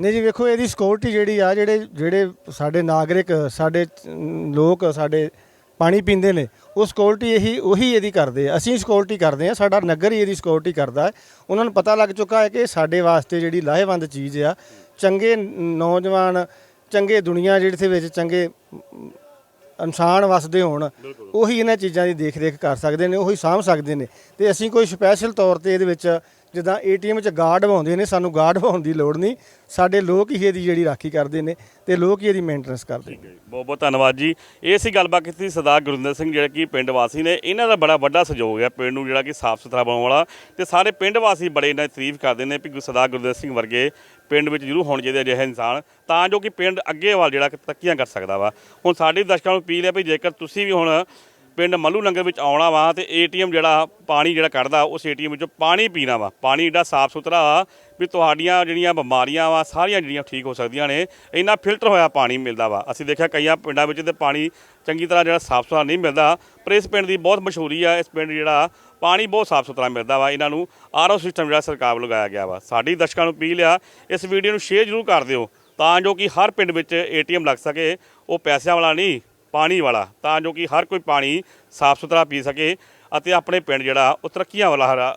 ਨਹੀਂ ਜੀ, ਵੇਖੋ, ਇਹਦੀ ਸਿਕਿਉਰਿਟੀ ਜਿਹੜੀ ਆ, ਜਿਹੜੇ ਜਿਹੜੇ ਸਾਡੇ ਨਾਗਰਿਕ, ਸਾਡੇ ਲੋਕ, ਸਾਡੇ ਪਾਣੀ ਪੀਂਦੇ ਨੇ, ਉਹ ਸਿਕਿਉਰਿਟੀ ਇਹੀ, ਉਹੀ ਇਹਦੀ ਕਰਦੇ ਆ। ਅਸੀਂ ਸਿਕਿਉਰਿਟੀ ਕਰਦੇ ਆ, ਸਾਡਾ ਨਗਰ ਹੀ ਇਹਦੀ ਸਿਕਿਉਰਿਟੀ ਕਰਦਾ ਹੈ। ਉਹਨਾਂ ਨੂੰ ਪਤਾ ਲੱਗ ਚੁੱਕਾ ਹੈ ਕਿ ਸਾਡੇ ਵਾਸਤੇ ਜਿਹੜੀ ਲਾਹੇਵੰਦ ਚੀਜ਼ ਆ, ਚੰਗੇ ਨੌਜਵਾਨ, ਚੰਗੇ ਦੁਨੀਆ ਜਿਹੜੀ ਦੇ ਵਿੱਚ ਚੰਗੇ ਇਨਸਾਨ ਵਸਦੇ ਹੋਣ, ਉਹੀ ਇਹਨਾਂ ਚੀਜ਼ਾਂ ਦੀ ਦੇਖ ਰੇਖ ਕਰ ਸਕਦੇ ਨੇ, ਉਹੀ ਸਾਂਭ ਸਕਦੇ ਨੇ। ਤੇ ਅਸੀਂ ਕੋਈ ਸਪੈਸ਼ਲ ਤੌਰ ਤੇ ਇਹਦੇ ਵਿੱਚ ਜਿੱਦਾਂ ਏਟੀਐਮ 'ਚ ਗਾਰਡ ਪਾਉਂਦੇ ਨੇ, ਸਾਨੂੰ ਗਾਰਡ ਪਾਉਣ ਦੀ ਲੋੜ ਨਹੀਂ। ਸਾਡੇ ਲੋਕ ਹੀ ਇਹਦੀ ਜਿਹੜੀ ਰਾਖੀ ਕਰਦੇ ਨੇ ਤੇ ਲੋਕ ਹੀ ਇਹਦੀ ਮੇਨਟੇਨੈਂਸ ਕਰਦੇ ਨੇ। ਬਹੁਤ ਬਹੁਤ ਧੰਨਵਾਦ ਜੀ। ਇਹ ਸੀ ਗੱਲਬਾਤ ਕੀਤੀ ਸਰਦਾਰ ਗੁਰਿੰਦਰ ਸਿੰਘ, ਜਿਹੜੇ ਕਿ ਪਿੰਡ ਵਾਸੀ ਨੇ। ਇਹਨਾਂ ਦਾ ਬੜਾ ਵੱਡਾ ਸਹਿਯੋਗ ਹੈ ਪਿੰਡ ਨੂੰ, ਜਿਹੜਾ ਕਿ ਸਾਫ਼ ਸੁਥਰਾ ਬਣਾਉਣ ਵਾਲਾ। ਤੇ ਸਾਰੇ ਪਿੰਡ ਵਾਸੀ ਬੜੇ ਇਹਨਾਂ ਦੀ ਤਾਰੀਫ ਕਰਦੇ ਨੇ ਵੀ ਸਰਦਾਰ ਗੁਰਿੰਦਰ ਸਿੰਘ ਵਰਗੇ ਪਿੰਡ ਵਿੱਚ ਜ਼ਰੂਰ ਹੋਣ ਚਾਹੀਦੇ ਅਜਿਹੇ ਇਨਸਾਨ, ਤਾਂ ਜੋ ਕਿ ਪਿੰਡ ਅੱਗੇ ਵੱਲ ਜਿਹੜਾ ਕਿ ਤਰੱਕੀਆਂ ਕਰ ਸਕਦਾ ਵਾ। ਹੁਣ ਸਾਡੇ ਦਰਸ਼ਕਾਂ ਨੂੰ ਅਪੀਲ ਹੈ ਵੀ ਜੇਕਰ ਤੁਸੀਂ ਵੀ ਹੁਣ ਪਿੰਡ ਮੱਲੂ ਲੰਗਰ ਵਿੱਚ ਆਉਣਾ ਵਾ ਤੇ ਏਟੀਐਮ ਜਿਹੜਾ ਪਾਣੀ ਜਿਹੜਾ ਕੱਢਦਾ, ਉਸ ਏਟੀਐਮ ਵਿੱਚੋਂ ਪਾਣੀ ਪੀਣਾ ਵਾ। ਪਾਣੀ ਜਿਹੜਾ ਸਾਫ਼ ਸੁਥਰਾ ਵੀ ਤੁਹਾਡੀਆਂ ਜਿਹੜੀਆਂ ਬਿਮਾਰੀਆਂ ਵਾ, ਸਾਰੀਆਂ ਜਿਹੜੀਆਂ ਠੀਕ ਹੋ ਸਕਦੀਆਂ ਨੇ, ਇੰਨਾ ਫਿਲਟਰ ਹੋਇਆ ਪਾਣੀ ਮਿਲਦਾ ਵਾ। ਅਸੀਂ ਦੇਖਿਆ ਕਈਆਂ ਪਿੰਡਾਂ ਵਿੱਚ ਤੇ ਪਾਣੀ ਚੰਗੀ ਤਰ੍ਹਾਂ ਜਿਹੜਾ ਸਾਫ਼ ਸੁਥਰਾ ਨਹੀਂ ਮਿਲਦਾ, ਪਰ ਇਸ ਪਿੰਡ ਦੀ ਬਹੁਤ ਮਸ਼ਹੂਰੀ ਆ, ਇਸ ਪਿੰਡ ਜਿਹੜਾ ਪਾਣੀ ਬਹੁਤ ਸਾਫ਼ ਸੁਥਰਾ ਮਿਲਦਾ ਵਾ। ਇਹਨਾਂ ਨੂੰ ਆਰਓ ਸਿਸਟਮ ਜਿਹੜਾ ਸਰਕਾਰ ਵੱਲੋਂ ਲਗਾਇਆ ਗਿਆ ਵਾ। ਸਾਡੀ ਦਰਸ਼ਕਾਂ ਨੂੰ ਅਪੀਲ ਆ, ਇਸ ਵੀਡੀਓ ਨੂੰ ਸ਼ੇਅਰ ਜ਼ਰੂਰ ਕਰ ਦਿਓ, ਤਾਂ ਜੋ ਕਿ ਹਰ ਪਿੰਡ ਵਿੱਚ ਏਟੀਐਮ ਲੱਗ ਸਕੇ, ਉਹ ਪੈਸਿਆਂ ਵਾਲਾ ਨਹੀਂ, ਪਾਣੀ ਵਾਲਾ, ਤਾਂ ਜੋ ਕਿ ਹਰ ਕੋਈ ਪਾਣੀ ਸਾਫ਼ ਸੁਥਰਾ ਪੀ ਸਕੇ ਅਤੇ ਆਪਣੇ ਪਿੰਡ ਜਿਹੜਾ ਉਹ ਤਰੱਕੀਆਂ ਵਾਲਾ